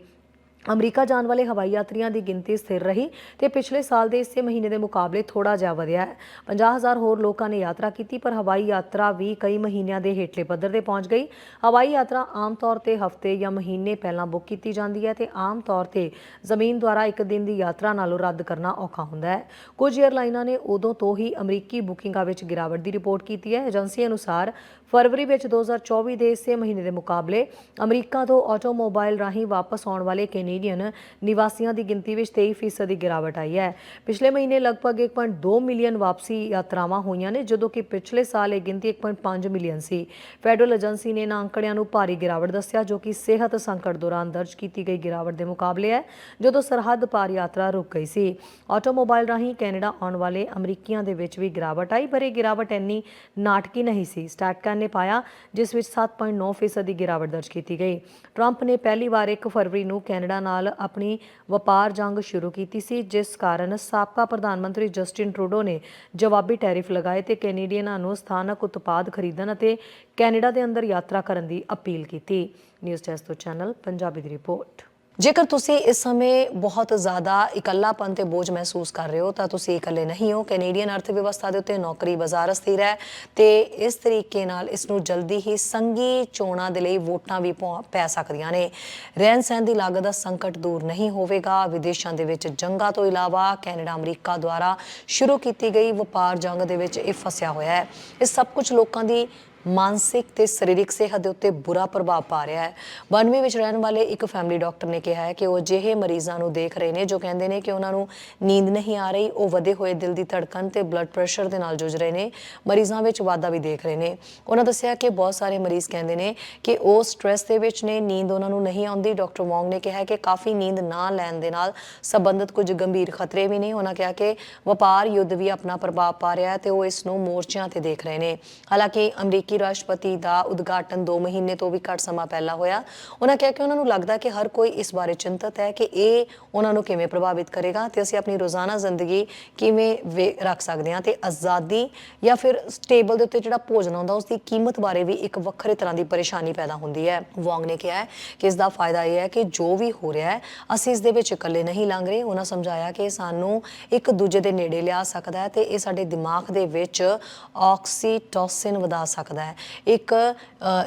ਅਮਰੀਕਾ ਜਾਣ ਵਾਲੇ ਹਵਾਈ ਯਾਤਰੀਆਂ ਦੀ ਗਿਣਤੀ ਸਥਿਰ ਰਹੀ ਤੇ ਪਿਛਲੇ ਸਾਲ ਦੇ ਇਸੇ ਮਹੀਨੇ ਦੇ ਮੁਕਾਬਲੇ ਥੋੜਾ ਜਿਹਾ ਵਧਿਆ ਹੈ। 50000 ਹੋਰ ਲੋਕਾਂ ਨੇ ਯਾਤਰਾ ਕੀਤੀ, ਪਰ ਹਵਾਈ ਯਾਤਰਾ ਵੀ ਕਈ ਮਹੀਨਿਆਂ ਦੇ ਹੇਠਲੇ ਪੱਧਰ ਤੇ ਪਹੁੰਚ ਗਈ। ਹਵਾਈ ਯਾਤਰਾ ਆਮ ਤੌਰ ਤੇ ਹਫ਼ਤੇ ਜਾਂ ਮਹੀਨੇ ਪਹਿਲਾਂ ਬੁੱਕ ਕੀਤੀ ਜਾਂਦੀ ਹੈ ਤੇ ਆਮ ਤੌਰ ਤੇ ਜ਼ਮੀਨ ਦੁਆਰਾ ਇੱਕ ਦਿਨ ਦੀ ਯਾਤਰਾ ਨਾਲੋਂ ਰੱਦ ਕਰਨਾ ਔਖਾ ਹੁੰਦਾ ਹੈ। ਕੁਝ ਏਅਰਲਾਈਨਾਂ ਨੇ ਉਦੋਂ ਤੋਂ ਹੀ ਅਮਰੀਕੀ ਬੁਕਿੰਗਾਂ ਵਿੱਚ ਗਿਰਾਵਟ ਦੀ ਰਿਪੋਰਟ ਕੀਤੀ ਹੈ। ਏਜੰਸੀ ਅਨੁਸਾਰ ਫਰਵਰੀ ਵਿੱਚ 2024 ਦੇ ਇਸੇ ਮਹੀਨੇ ਦੇ ਮੁਕਾਬਲੇ ਅਮਰੀਕਾ ਤੋਂ ਆਟੋਮੋਬਾਈਲ ਰਾਹੀਂ ਵਾਪਸ ਆਉਣ ਵਾਲੇ ਕੈਨੇਡੀਅਨ ਨਿਵਾਸੀਆਂ ਦੀ ਗਿਣਤੀ ਵਿੱਚ 23% ਦੀ ਗਿਰਾਵਟ ਆਈ ਹੈ। ਪਿਛਲੇ ਮਹੀਨੇ ਲਗਭਗ 1.2 ਮਿਲੀਅਨ ਵਾਪਸੀ ਯਾਤਰਾਵਾਂ ਹੋਈਆਂ ਨੇ, ਜਦੋਂ ਕਿ ਪਿਛਲੇ ਸਾਲ ਇਹ ਗਿਣਤੀ 1.5 ਮਿਲੀਅਨ ਸੀ। ਫੈਡਰਲ ਏਜੰਸੀ ਨੇ ਇਹਨਾਂ ਅੰਕੜਿਆਂ ਨੂੰ ਭਾਰੀ ਗਿਰਾਵਟ ਦੱਸਿਆ, ਜੋ ਕਿ ਸਿਹਤ ਸੰਕਟ ਦੌਰਾਨ ਦਰਜ ਕੀਤੀ ਗਈ ਗਿਰਾਵਟ ਦੇ ਮੁਕਾਬਲੇ ਹੈ, ਜਦੋਂ ਸਰਹੱਦ ਪਾਰ ਯਾਤਰਾ ਰੁਕ ਗਈ ਸੀ। ਆਟੋਮੋਬਾਈਲ ਰਾਹੀਂ ਕੈਨੇਡਾ ਆਉਣ ਵਾਲੇ ਅਮਰੀਕੀਆਂ ਦੇ ਵਿੱਚ ਵੀ ਗਿਰਾਵਟ ਆਈ, ਪਰ ਇਹ ਗਿਰਾਵਟ ਇੰਨੀ ਨਾਟਕੀ ਨਹੀਂ ਸੀ। ਸਟੈਟਕਨ ਨੇ ਨੇ ਪਾਇਆ, ਜਿਸ ਵਿੱਚ 7.9% ਦੀ ਗਿਰਾਵਟ ਦਰਜ ਕੀਤੀ ਗਈ। ਟਰੰਪ ਨੇ ਪਹਿਲੀ ਵਾਰ 1 ਫਰਵਰੀ ਨੂੰ ਕੈਨੇਡਾ ਨਾਲ ਆਪਣੀ ਵਪਾਰ ਜੰਗ ਸ਼ੁਰੂ ਕੀਤੀ ਸੀ, ਜਿਸ ਕਾਰਨ ਸਾਬਕਾ ਪ੍ਰਧਾਨ ਮੰਤਰੀ ਜਸਟਿਨ ਟਰੂਡੋ ਨੇ ਜਵਾਬੀ ਟੈਰਿਫ ਲਗਾਏ ਤੇ ਕੈਨੇਡੀਅਨਾਂ ਨੂੰ ਸਥਾਨਕ ਉਤਪਾਦ ਖਰੀਦਣ ਅਤੇ ਕੈਨੇਡਾ ਦੇ ਅੰਦਰ ਯਾਤਰਾ ਕਰਨ ਦੀ ਅਪੀਲ ਕੀਤੀ। ਨਿਊਜ਼ ਡੈਸਕ ਤੋਂ ਚੈਨਲ, ਪੰਜਾਬੀ ਦੀ ਰਿਪੋਰਟ। ਜੇਕਰ ਤੁਸੀਂ ਇਸ ਸਮੇਂ ਬਹੁਤ ਜ਼ਿਆਦਾ ਇਕੱਲਾਪਨ ਤੇ ਬੋਝ ਮਹਿਸੂਸ ਕਰ ਰਹੇ ਹੋ, ਤਾਂ ਤੁਸੀਂ ਇਕੱਲੇ ਨਹੀਂ ਹੋ। ਕੈਨੇਡੀਅਨ ਅਰਥ ਵਿਵਸਥਾ ਦੇ ਉੱਤੇ ਨੌਕਰੀ ਬਾਜ਼ਾਰ ਅਸਥਿਰ ਹੈ ਤੇ ਇਸ ਤਰੀਕੇ ਨਾਲ ਇਸ ਨੂੰ ਜਲਦੀ ਹੀ ਸੰਘੀ ਚੋਣਾਂ ਦੇ ਲਈ ਵੋਟਾਂ ਵੀ ਪਹੁੰ- ਪੈ ਸਕਦੀਆਂ ਨੇ। ਰਹਿਣ ਸਹਿਣ ਦੀ ਲਾਗਤ ਦਾ ਸੰਕਟ ਦੂਰ ਨਹੀਂ ਹੋਵੇਗਾ। ਵਿਦੇਸ਼ਾਂ ਦੇ ਵਿੱਚ ਜੰਗਾਂ ਤੋਂ ਇਲਾਵਾ ਕੈਨੇਡਾ, ਅਮਰੀਕਾ ਦੁਆਰਾ ਸ਼ੁਰੂ ਕੀਤੀ ਗਈ ਵਪਾਰ ਜੰਗ ਦੇ ਵਿੱਚ ਇਹ ਫਸਿਆ ਹੋਇਆ ਹੈ। ਇਹ ਸਭ ਕੁਝ ਲੋਕਾਂ ਦੀ ਮਾਨਸਿਕ ਤੇ ਸਰੀਰਕ ਸਿਹਤ ਦੇ ਉੱਤੇ ਬੁਰਾ ਪ੍ਰਭਾਵ ਪਾ ਰਿਹਾ ਹੈ। 92 ਵਿੱਚ ਰਹਿਣ ਵਾਲੇ ਇੱਕ ਫੈਮਿਲੀ ਡਾਕਟਰ ਨੇ ਕਿਹਾ ਹੈ ਕਿ ਉਹ ਅਜਿਹੇ ਮਰੀਜ਼ਾਂ ਨੂੰ ਦੇਖ ਰਹੇ ਨੇ ਜੋ ਕਹਿੰਦੇ ਨੇ ਕਿ ਉਹਨਾਂ ਨੂੰ ਨੀਂਦ ਨਹੀਂ ਆ ਰਹੀ, ਉਹ ਵਧੇ ਹੋਏ ਦਿਲ ਦੀ ਧੜਕਣ ਤੇ ਬਲੱਡ ਪ੍ਰੈਸ਼ਰ ਦੇ ਨਾਲ ਜੂਝ ਰਹੇ ਨੇ, ਮਰੀਜ਼ਾਂ ਵਿੱਚ ਵਾਧਾ ਵੀ ਦੇਖ ਰਹੇ ਨੇ। ਉਹਨਾਂ ਦੱਸਿਆ ਕਿ ਬਹੁਤ ਸਾਰੇ ਮਰੀਜ਼ ਕਹਿੰਦੇ ਨੇ ਕਿ ਉਹ ਸਟ੍ਰੈਸ ਦੇ ਵਿੱਚ ਨੇ, ਨੀਂਦ ਉਹਨਾਂ ਨੂੰ ਨਹੀਂ ਆਉਂਦੀ। ਡਾਕਟਰ ਵੌਂਗ ਨੇ ਕਿਹਾ ਕਿ ਕਾਫੀ ਨੀਂਦ ਨਾ ਲੈਣ ਦੇ ਨਾਲ ਸੰਬੰਧਿਤ ਕੁਝ ਗੰਭੀਰ ਖਤਰੇ ਵੀ ਨੇ। ਉਹਨਾਂ ਕਿਹਾ ਕਿ ਵਪਾਰ ਯੁੱਧ ਵੀ ਆਪਣਾ ਪ੍ਰਭਾਵ ਪਾ ਰਿਹਾ ਹੈ ਤੇ ਉਹ ਇਸ ਨੂੰ ਮੋਰਚਿਆਂ ਤੇ ਦੇਖ ਰਹੇ ਨੇ। ਹਾਲਾਂਕਿ ਅਮਰੀਕੀ ਰਾਸ਼ਟਰਪਤੀ ਦਾ ਉਦਘਾਟਨ 2 ਮਹੀਨੇ ਤੋਂ ਵੀ ਘੱਟ ਸਮਾਂ ਪਹਿਲਾਂ ਹੋਇਆ। ਉਹਨਾਂ ਕਿਹਾ ਕਿ ਉਹਨਾਂ ਨੂੰ ਲੱਗਦਾ ਕਿ ਹਰ ਕੋਈ ਇਸ ਬਾਰੇ ਚਿੰਤਤ ਹੈ ਕਿ ਇਹ ਉਹਨਾਂ ਨੂੰ ਕਿਵੇਂ ਪ੍ਰਭਾਵਿਤ ਕਰੇਗਾ ਤੇ ਅਸੀਂ ਆਪਣੀ ਰੋਜ਼ਾਨਾ ਜ਼ਿੰਦਗੀ ਕਿਵੇਂ ਵੇ- ਰੱਖ ਸਕਦੇ ਹਾਂ ਤੇ ਆਜ਼ਾਦੀ ਜਾਂ ਫਿਰ ਟੇਬਲ ਦੇ ਉੱਤੇ ਜਿਹੜਾ ਭੋਜਨ ਆਉਂਦਾ ਉਸ ਦੀ ਕੀਮਤ ਬਾਰੇ ਵੀ ਇੱਕ ਵੱਖਰੇ ਤਰ੍ਹਾਂ ਦੀ ਪਰੇਸ਼ਾਨੀ ਪੈਦਾ ਹੁੰਦੀ ਹੈ। ਵੌਂਗ ਨੇ ਕਿਹਾ ਹੈ ਕਿ ਇਸ ਦਾ ਫਾਇਦਾ ਇਹ ਹੈ ਕਿ ਜੋ ਵੀ ਹੋ ਰਿਹਾ ਹੈ, ਅਸੀਂ ਇਸ ਦੇ ਵਿੱਚ ਇਕੱਲੇ ਨਹੀਂ ਲੰਘ ਰਹੇ। ਉਹਨਾਂ ਸਮਝਾਇਆ ਕਿ ਸਾਨੂੰ ਇੱਕ ਦੂਜੇ ਦੇ ਨੇੜੇ ਲਿਆ ਸਕਦਾ ਹੈ ਤੇ ਇਹ ਸਾਡੇ ਦਿਮਾਗ ਦੇ ਵਿੱਚ ਆਕਸੀਟੋਸਿਨ ਵਧਾ ਸਕਦਾ ਹੈ। ਇੱਕ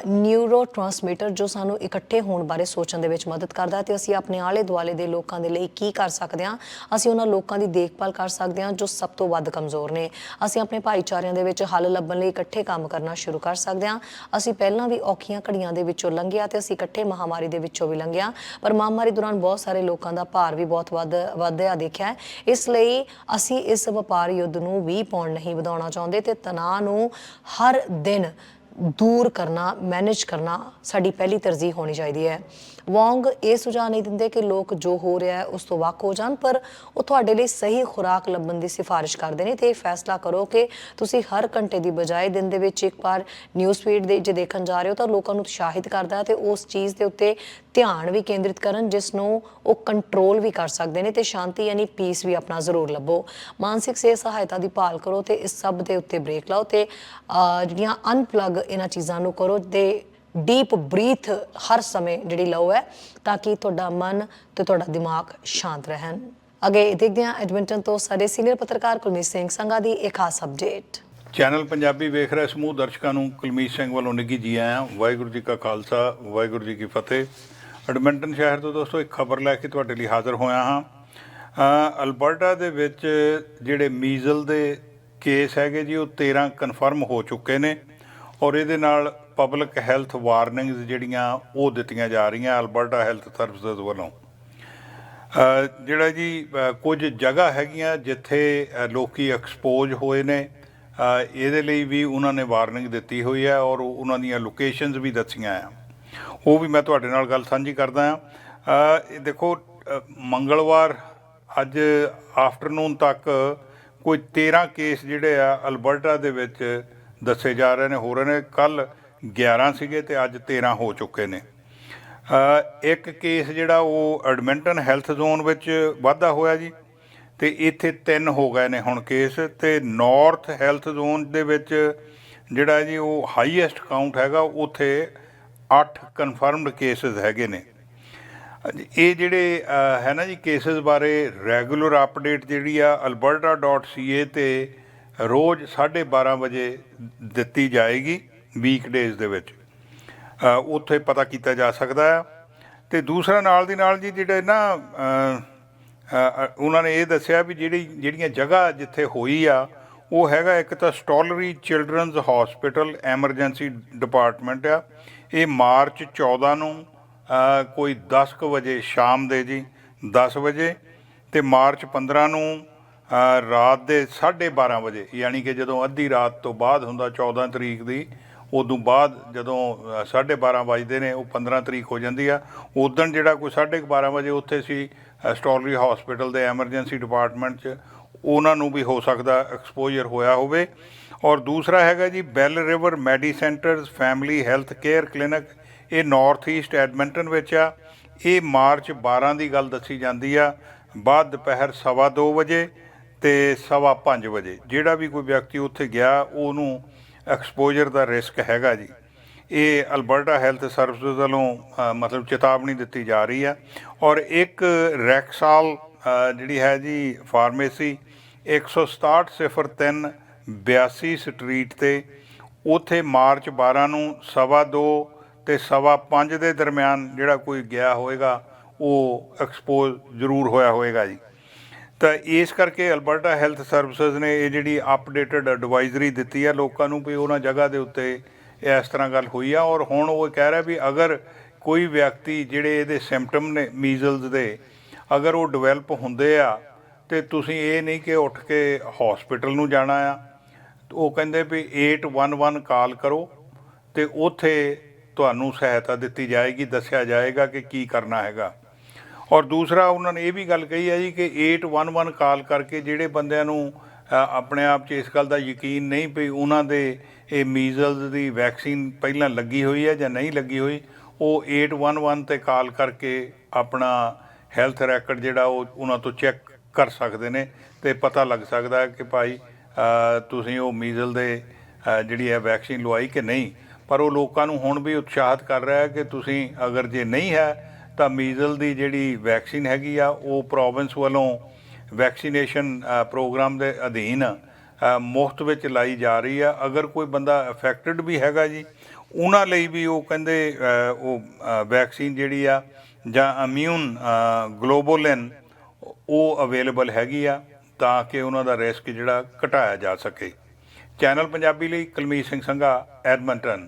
ਨਿਊਰੋ ਜੋ ਸਾਨੂੰ ਇਕੱਠੇ ਹੋਣ ਬਾਰੇ ਸੋਚਣ ਦੇ ਵਿੱਚ ਮਦਦ ਕਰਦਾ ਹੈ ਤੇ ਅਸੀਂ ਆਪਣੇ ਆਲੇ ਦੁਆਲੇ ਦੇ ਲੋਕਾਂ ਦੇ ਲਈ ਕੀ ਕਰ ਸਕਦੇ ਹਾਂ? ਅਸੀਂ ਉਹਨਾਂ ਲੋਕਾਂ ਦੀ ਦੇਖਭਾਲ ਕਰ ਸਕਦੇ ਹਾਂ ਜੋ ਸਭ ਤੋਂ ਵੱਧ ਕਮਜ਼ੋਰ ਨੇ। ਅਸੀਂ ਆਪਣੇ ਭਾਈਚਾਰਿਆਂ ਦੇ ਵਿੱਚ ਹੱਲ ਲੱਭਣ ਲਈ ਇਕੱਠੇ ਕੰਮ ਕਰਨਾ ਸ਼ੁਰੂ ਕਰ ਸਕਦੇ ਹਾਂ। ਅਸੀਂ ਪਹਿਲਾਂ ਵੀ ਔਖੀਆਂ ਘੜੀਆਂ ਦੇ ਵਿੱਚੋਂ ਲੰਘਿਆ ਤੇ ਅਸੀਂ ਇਕੱਠੇ ਮਹਾਮਾਰੀ ਦੇ ਵਿੱਚੋਂ ਵੀ ਲੰਘਿਆ। ਪਰ ਮਹਾਮਾਰੀ ਦੌਰਾਨ ਬਹੁਤ ਸਾਰੇ ਲੋਕਾਂ ਦਾ ਭਾਰ ਵੀ ਬਹੁਤ ਵੱਧ ਵਧਿਆ ਦੇਖਿਆ ਇਸ ਲਈ ਅਸੀਂ ਇਸ ਵਪਾਰ ਯੁੱਧ ਨੂੰ ਵੀ ਪੌਣ ਨਹੀਂ ਵਧਾਉਣਾ ਚਾਹੁੰਦੇ ਤੇ ਤਣਾਅ ਨੂੰ ਹਰ ਦਿਨ ਦੂਰ ਕਰਨਾ ਮੈਨੇਜ ਕਰਨਾ ਸਾਡੀ ਪਹਿਲੀ ਤਰਜੀਹ ਹੋਣੀ ਚਾਹੀਦੀ ਹੈ। ਵੋਂਗ ਇਹ ਸੁਝਾਅ ਨਹੀਂ ਦਿੰਦੇ ਕਿ ਲੋਕ ਜੋ ਹੋ ਰਿਹਾ ਹੈ ਉਸ ਤੋਂ ਵੱਖ ਹੋ ਜਾਣ, ਪਰ ਉਹ ਤੁਹਾਡੇ ਲਈ ਸਹੀ ਖੁਰਾਕ ਲੱਭਣ ਦੀ ਸਿਫਾਰਿਸ਼ ਕਰਦੇ ਨੇ ਤੇ ਇਹ ਫੈਸਲਾ ਕਰੋ ਕਿ ਤੁਸੀਂ ਹਰ ਘੰਟੇ ਦੀ ਬਜਾਏ ਦਿਨ ਦੇ ਵਿੱਚ ਇੱਕ ਵਾਰ ਨਿਊਜ਼ ਫੀਡ ਦੇ ਜੇ ਦੇਖਣ ਜਾ ਰਹੇ ਹੋ ਤਾਂ ਲੋਕਾਂ ਨੂੰ ਉਤਸ਼ਾਹਿਤ ਕਰਦਾ ਹੈ ਤੇ ਉਸ ਚੀਜ਼ ਦੇ ਉੱਤੇ ਧਿਆਨ ਵੀ ਕੇਂਦਰਿਤ ਕਰਨ, ਜਿਸ ਨੂੰ ਉਹ ਕੰਟਰੋਲ ਵੀ ਕਰ ਸਕਦੇ ਨੇ ਤੇ ਸ਼ਾਂਤੀ ਯਾਨੀ ਪੀਸ ਵੀ ਆਪਣਾ ਜ਼ਰੂਰ ਲੱਭੋ। ਮਾਨਸਿਕ ਸਿਹਤ ਸਹਾਇਤਾ ਦੀ ਭਾਲ ਕਰੋ ਤੇ ਇਸ ਸਭ ਦੇ ਉੱਤੇ ਬ੍ਰੇਕ ਲਾਓ ਤੇ ਜਿਹੜੀਆਂ ਅਨਪਲੱਗ ਇਹਨਾਂ ਚੀਜ਼ਾਂ ਨੂੰ ਕਰੋ ਤੇ ਡੀਪ ਬਰੀਥ ਹਰ ਸਮੇਂ ਜਿਹੜੀ ਲਓ ਹੈ, ਤਾਂ ਕਿ ਤੁਹਾਡਾ ਮਨ ਤੇ ਤੁਹਾਡਾ ਦਿਮਾਗ ਸ਼ਾਂਤ ਰਹਿਣ। ਅੱਗੇ ਦੇਖਦੇ ਹਾਂ ਐਡਮਿੰਟਨ ਤੋਂ ਸਾਡੇ ਸੀਨੀਅਰ ਪੱਤਰਕਾਰ ਕੁਲਮੀਤ ਸਿੰਘ ਸੰਘਾ ਦੀ ਇੱਕ ਖਾਸ ਅਪਡੇਟ ਚੈਨਲ ਪੰਜਾਬੀ ਵੇਖ ਰਹੇ ਸਮੂਹ ਦਰਸ਼ਕਾਂ ਨੂੰ ਕੁਲਮੀਤ ਸਿੰਘ ਵੱਲੋਂ ਨਿੱਘੀ ਜੀ ਆਇਆਂ ਵਾਹਿਗੁਰੂ ਜੀ ਕਾ ਖਾਲਸਾ, ਵਾਹਿਗੁਰੂ ਜੀ ਕੀ ਫਤਿਹ। ਐਡਮਿੰਟਨ ਸ਼ਹਿਰ ਤੋਂ ਦੋਸਤੋ, ਇੱਕ ਖਬਰ ਲੈ ਕੇ ਤੁਹਾਡੇ ਲਈ ਹਾਜ਼ਰ ਹੋਇਆ ਹਾਂ। ਅਲਬਰਟਾ ਦੇ ਵਿੱਚ ਜਿਹੜੇ ਮੀਜ਼ਲ ਦੇ ਕੇਸ ਹੈਗੇ ਜੀ, ਉਹ 13 ਕਨਫਰਮ ਹੋ ਚੁੱਕੇ ਨੇ ਔਰ ਇਹਦੇ ਨਾਲ ਪਬਲਿਕ ਹੈਲਥ ਵਾਰਨਿੰਗਸ ਜਿਹੜੀਆਂ ਉਹ ਦਿੱਤੀਆਂ ਜਾ ਰਹੀਆਂ ਅਲਬਰਟਾ ਹੈਲਥ ਸਰਵਿਸਿਜ਼ ਵੱਲੋਂ। ਜਿਹੜਾ ਜੀ ਕੁਝ ਜਗ੍ਹਾ ਹੈਗੀਆਂ ਜਿੱਥੇ ਅ, ਲੋਕੀ ਐਕਸਪੋਜ਼ ਹੋਏ ਨੇ ਇਹਦੇ ਲਈ ਵੀ ਉਹਨਾਂ ਨੇ ਵਾਰਨਿੰਗ ਦਿੱਤੀ ਹੋਈ ਹੈ ਔਰ ਉਹਨਾਂ ਦੀਆਂ ਲੋਕੇਸ਼ਨਸ ਵੀ ਦੱਸੀਆਂ ਆ। ਉਹ ਵੀ ਮੈਂ ਤੁਹਾਡੇ ਨਾਲ ਗੱਲ ਸਾਂਝੀ ਕਰਦਾ ਆ। ਇਹ ਦੇਖੋ ਮੰਗਲਵਾਰ ਅੱਜ ਆਫਟਰਨੂਨ ਤੱਕ ਕੋਈ 13 ਕੇਸ ਜਿਹੜੇ ਆ ਅਲਬਰਟਾ ਦੇ ਵਿੱਚ ਦੱਸੇ ਜਾ ਰਹੇ ਨੇ ਹੋ ਰਹੇ ਨੇ। ਕੱਲ 11 ਸੀਗੇ ਤੇ ਅੱਜ 13 ਹੋ ਚੁੱਕੇ ਨੇ। ਇੱਕ ਕੇਸ ਜਿਹੜਾ ਉਹ ਐਡਮਿੰਟਨ ਹੈਲਥ ਜ਼ੋਨ ਵਿੱਚ ਵਾਧਾ ਹੋਇਆ ਜੀ ਤੇ ਇੱਥੇ ਤਿੰਨ ਹੋ ਗਏ ਨੇ ਹੁਣ ਕੇਸ ਤੇ ਨਾਰਥ ਹੈਲਥ ਜ਼ੋਨ ਦੇ ਵਿੱਚ ਜਿਹੜਾ ਜੀ ਉਹ ਹਾਈਐਸਟ ਕਾਊਂਟ ਹੈਗਾ, ਉੱਥੇ 8 ਕਨਫਰਮਡ ਕੇਸਸ ਹੈਗੇ ਨੇ। ਇਹ ਜਿਹੜੇ ਹੈ ਨਾ ਜੀ ਕੇਸਸ ਬਾਰੇ ਰੈਗੂਲਰ ਅਪਡੇਟ ਜਿਹੜੀ ਆ alberta.ca ਤੇ ਰੋਜ਼ 12:30 ਵਜੇ ਦਿੱਤੀ ਜਾਏਗੀ। ਵੀਕਡੇਜ਼ ਦੇ ਵਿੱਚ। ਉੱਥੇ ਪਤਾ ਕੀਤਾ ਜਾ ਸਕਦਾ ਹੈ। ਤੇ ਦੂਸਰਾ ਨਾਲ ਦੀ ਨਾਲ ਜੀ ਜਿਹੜੇ ਨਾ ਉਹਨਾਂ ਨੇ ਇਹ ਦੱਸਿਆ ਵੀ ਜਿਹੜੀ, ਜਿਹੜੀਆਂ ਜਗ੍ਹਾ ਜਿੱਥੇ ਹੋਈ ਆ, ਉਹ ਹੈਗਾ ਇੱਕ ਤਾਂ Stollery children's hospital emergency department ਆ। ਇਹ ਮਾਰਚ 14 ਨੂੰ ਕੋਈ 10 ਕੁ ਵਜੇ ਸ਼ਾਮ ਦੇ ਜੀ 10 ਵਜੇ ਤੇ ਮਾਰਚ 15 ਨੂੰ ਰਾਤ ਦੇ 12:30 ਵਜੇ, ਯਾਨੀ ਕਿ ਜਦੋਂ ਅੱਧੀ ਰਾਤ ਤੋਂ ਬਾਅਦ ਹੁੰਦਾ 14 ਤਰੀਕ ਦੀ ਉਦੋਂ ਬਾਅਦ ਜਦੋਂ ਅ, 12:30 ਵਜਦੇ ਨੇ ਉਹ 15 ਤਰੀਕ ਹੋ ਜਾਂਦੀ ਆ। ਉਦੋਂ ਜਿਹੜਾ ਕੋਈ 12:30 ਵਜੇ ਉੱਥੇ ਸੀ ਸਟੋਲਰੀ ਹਸਪੀਟਲ ਦੇ ਐਮਰਜੈਂਸੀ ਡਿਪਾਰਟਮੈਂਟ 'ਚ ਉਹਨਾਂ ਨੂੰ ਵੀ ਹੋ ਸਕਦਾ ਐਕਸਪੋਜ਼ਰ ਹੋਇਆ ਹੋਵੇ। ਔਰ ਦੂਸਰਾ ਹੈਗਾ ਜੀ Bell River Medi Centres family health care clinic ਇਹ ਨਾਰਥ ਈਸਟ ਐਡਮਿੰਟਨ ਵਿੱਚ ਆ। ਇਹ ਮਾਰਚ 12 ਦੀ ਗੱਲ ਦੱਸੀ ਜਾਂਦੀ ਆ। ਬਾਅਦ ਦੁਪਹਿਰ ਸਵਾ ਦੋ ਵਜੇ ਤੇ ਸਵਾ ਪੰਜ ਵਜੇ ਜਿਹੜਾ ਵੀ ਕੋਈ ਵਿਅਕਤੀ ਉੱਥੇ ਗਿਆ ਉਹਨੂੰ ਐਕਸਪੋਜ਼ਰ ਦਾ ਰਿਸਕ ਹੈਗਾ ਜੀ। ਇਹ ਅਲਬਰਟਾ ਹੈਲਥ ਸਰਵਿਸ ਵੱਲੋਂ ਮਤਲਬ ਚੇਤਾਵਨੀ ਦਿੱਤੀ ਜਾ ਰਹੀ ਆ ਔਰ ਇੱਕ ਰੈਕਸਾਲ ਜਿਹੜੀ ਹੈ ਜੀ ਫਾਰਮੇਸੀ 16703 82 ਸਟਰੀਟ ਤੇ, ਉਥੇ ਮਾਰਚ 12 ਨੂੰ ਸਵਾ ਦੋ ਤੇ ਸਵਾ ਪੰਜ ਦੇ ਦਰਮਿਆਨ ਜਿਹੜਾ ਕੋਈ ਗਿਆ ਹੋਵੇਗਾ ਉਹ ਐਕਸਪੋਜ਼ ਜ਼ਰੂਰ ਹੋਇਆ ਹੋਵੇਗਾ ਜੀ। ਤਾਂ ਇਸ ਕਰਕੇ ਅਲਬਰਟਾ ਹੈਲਥ ਸਰਵਿਸਿਜ਼ ਨੇ ਇਹ ਜਿਹੜੀ ਅਪਡੇਟਡ ਐਡਵਾਈਜ਼ਰੀ ਦਿੱਤੀ ਆ ਲੋਕਾਂ ਨੂੰ ਵੀ ਉਹਨਾਂ ਜਗ੍ਹਾ ਦੇ ਉੱਤੇ ਇਸ ਤਰ੍ਹਾਂ ਗੱਲ ਹੋਈ ਆ ਔਰ ਹੁਣ ਉਹ ਕਹਿ ਰਿਹਾ ਵੀ ਅਗਰ ਕੋਈ ਵਿਅਕਤੀ ਜਿਹੜੇ ਇਹਦੇ ਸਿੰਪਟਮ ਨੇ ਮੀਜ਼ਲਸ ਦੇ, ਅਗਰ ਉਹ ਡਿਵੈਲਪ ਹੁੰਦੇ ਆ ਤੇ ਤੁਸੀਂ ਇਹ ਨਹੀਂ ਕਿ ਉੱਠ ਕੇ ਹਸਪੀਟਲ ਨੂੰ ਜਾਣਾ ਆ ਉਹ ਕਹਿੰਦੇ ਵੀ 811 ਕਾਲ ਕਰੋ ਤੇ ਉੱਥੇ ਤੁਹਾਨੂੰ ਸਹਾਇਤਾ ਦਿੱਤੀ ਜਾਏਗੀ, ਦੱਸਿਆ ਜਾਏਗਾ ਕਿ ਕੀ ਕਰਨਾ ਹੈਗਾ। ਔਰ ਦੂਸਰਾ ਉਹਨਾਂ ਨੇ ਇਹ ਵੀ ਗੱਲ ਕਹੀ ਹੈ ਜੀ ਕਿ 811 ਕਾਲ ਕਰਕੇ ਜਿਹੜੇ ਬੰਦਿਆਂ ਨੂੰ ਆਪਣੇ ਆਪ 'ਚ ਇਸ ਗੱਲ ਦਾ ਯਕੀਨ ਨਹੀਂ ਪਈ ਉਹਨਾਂ ਦੇ ਇਹ ਮੀਜ਼ਲਸ ਦੀ ਵੈਕਸੀਨ ਪਹਿਲਾਂ ਲੱਗੀ ਹੋਈ ਹੈ ਜਾਂ ਨਹੀਂ ਲੱਗੀ ਹੋਈ, ਉਹ 811 ਤੇ ਕਾਲ ਕਰਕੇ ਆਪਣਾ ਹੈਲਥ ਰੈਕਡ ਜਿਹੜਾ ਉਹ ਉਹਨਾਂ ਤੋਂ ਚੈੱਕ ਕਰ ਸਕਦੇ ਨੇ ਤੇ ਪਤਾ ਲੱਗ ਸਕਦਾ ਹੈ ਕਿ ਭਾਈ ਤੁਸੀਂ ਉਹ ਮੀਜ਼ਲ ਦੇ ਜਿਹੜੀ ਹੈ ਵੈਕਸੀਨ ਲਵਾਈ ਕਿ ਨਹੀਂ। ਪਰ ਉਹ ਲੋਕਾਂ ਨੂੰ ਹੁਣ ਵੀ ਉਤਸ਼ਾਹਿਤ ਕਰ ਰਿਹਾ ਹੈ ਕਿ ਤੁਸੀਂ ਅਗਰ ਜੇ ਨਹੀਂ ਹੈ ਤਾਂ ਮੀਜ਼ਲ ਦੀ ਜਿਹੜੀ ਵੈਕਸੀਨ ਹੈਗੀ ਆ, ਉਹ ਪ੍ਰੋਵਿੰਸ ਵੱਲੋਂ ਵੈਕਸੀਨੇਸ਼ਨ ਪ੍ਰੋਗਰਾਮ ਦੇ ਅਧੀਨ ਮੁਫਤ ਵਿੱਚ ਲਾਈ ਜਾ ਰਹੀ ਆ। ਅਗਰ ਕੋਈ ਬੰਦਾ ਅਫੈਕਟਡ ਵੀ ਹੈਗਾ ਜੀ, ਉਹਨਾਂ ਲਈ ਵੀ ਉਹ ਕਹਿੰਦੇ ਉਹ ਵੈਕਸੀਨ ਜਿਹੜੀ ਆ, ਜਾਂ ਇਮਿਊਨ ਗਲੋਬੋਲਿਨ, ਉਹ ਅਵੇਲੇਬਲ ਹੈਗੀ ਆ ਤਾਂ ਕਿ ਉਹਨਾਂ ਦਾ ਰਿਸਕ ਜਿਹੜਾ ਘਟਾਇਆ ਜਾ ਸਕੇ। ਚੈਨਲ ਪੰਜਾਬੀ ਲਈ ਕੁਲਮੀਤ ਸਿੰਘ ਸੰਘਾ, ਐਡਮੰਟਨ।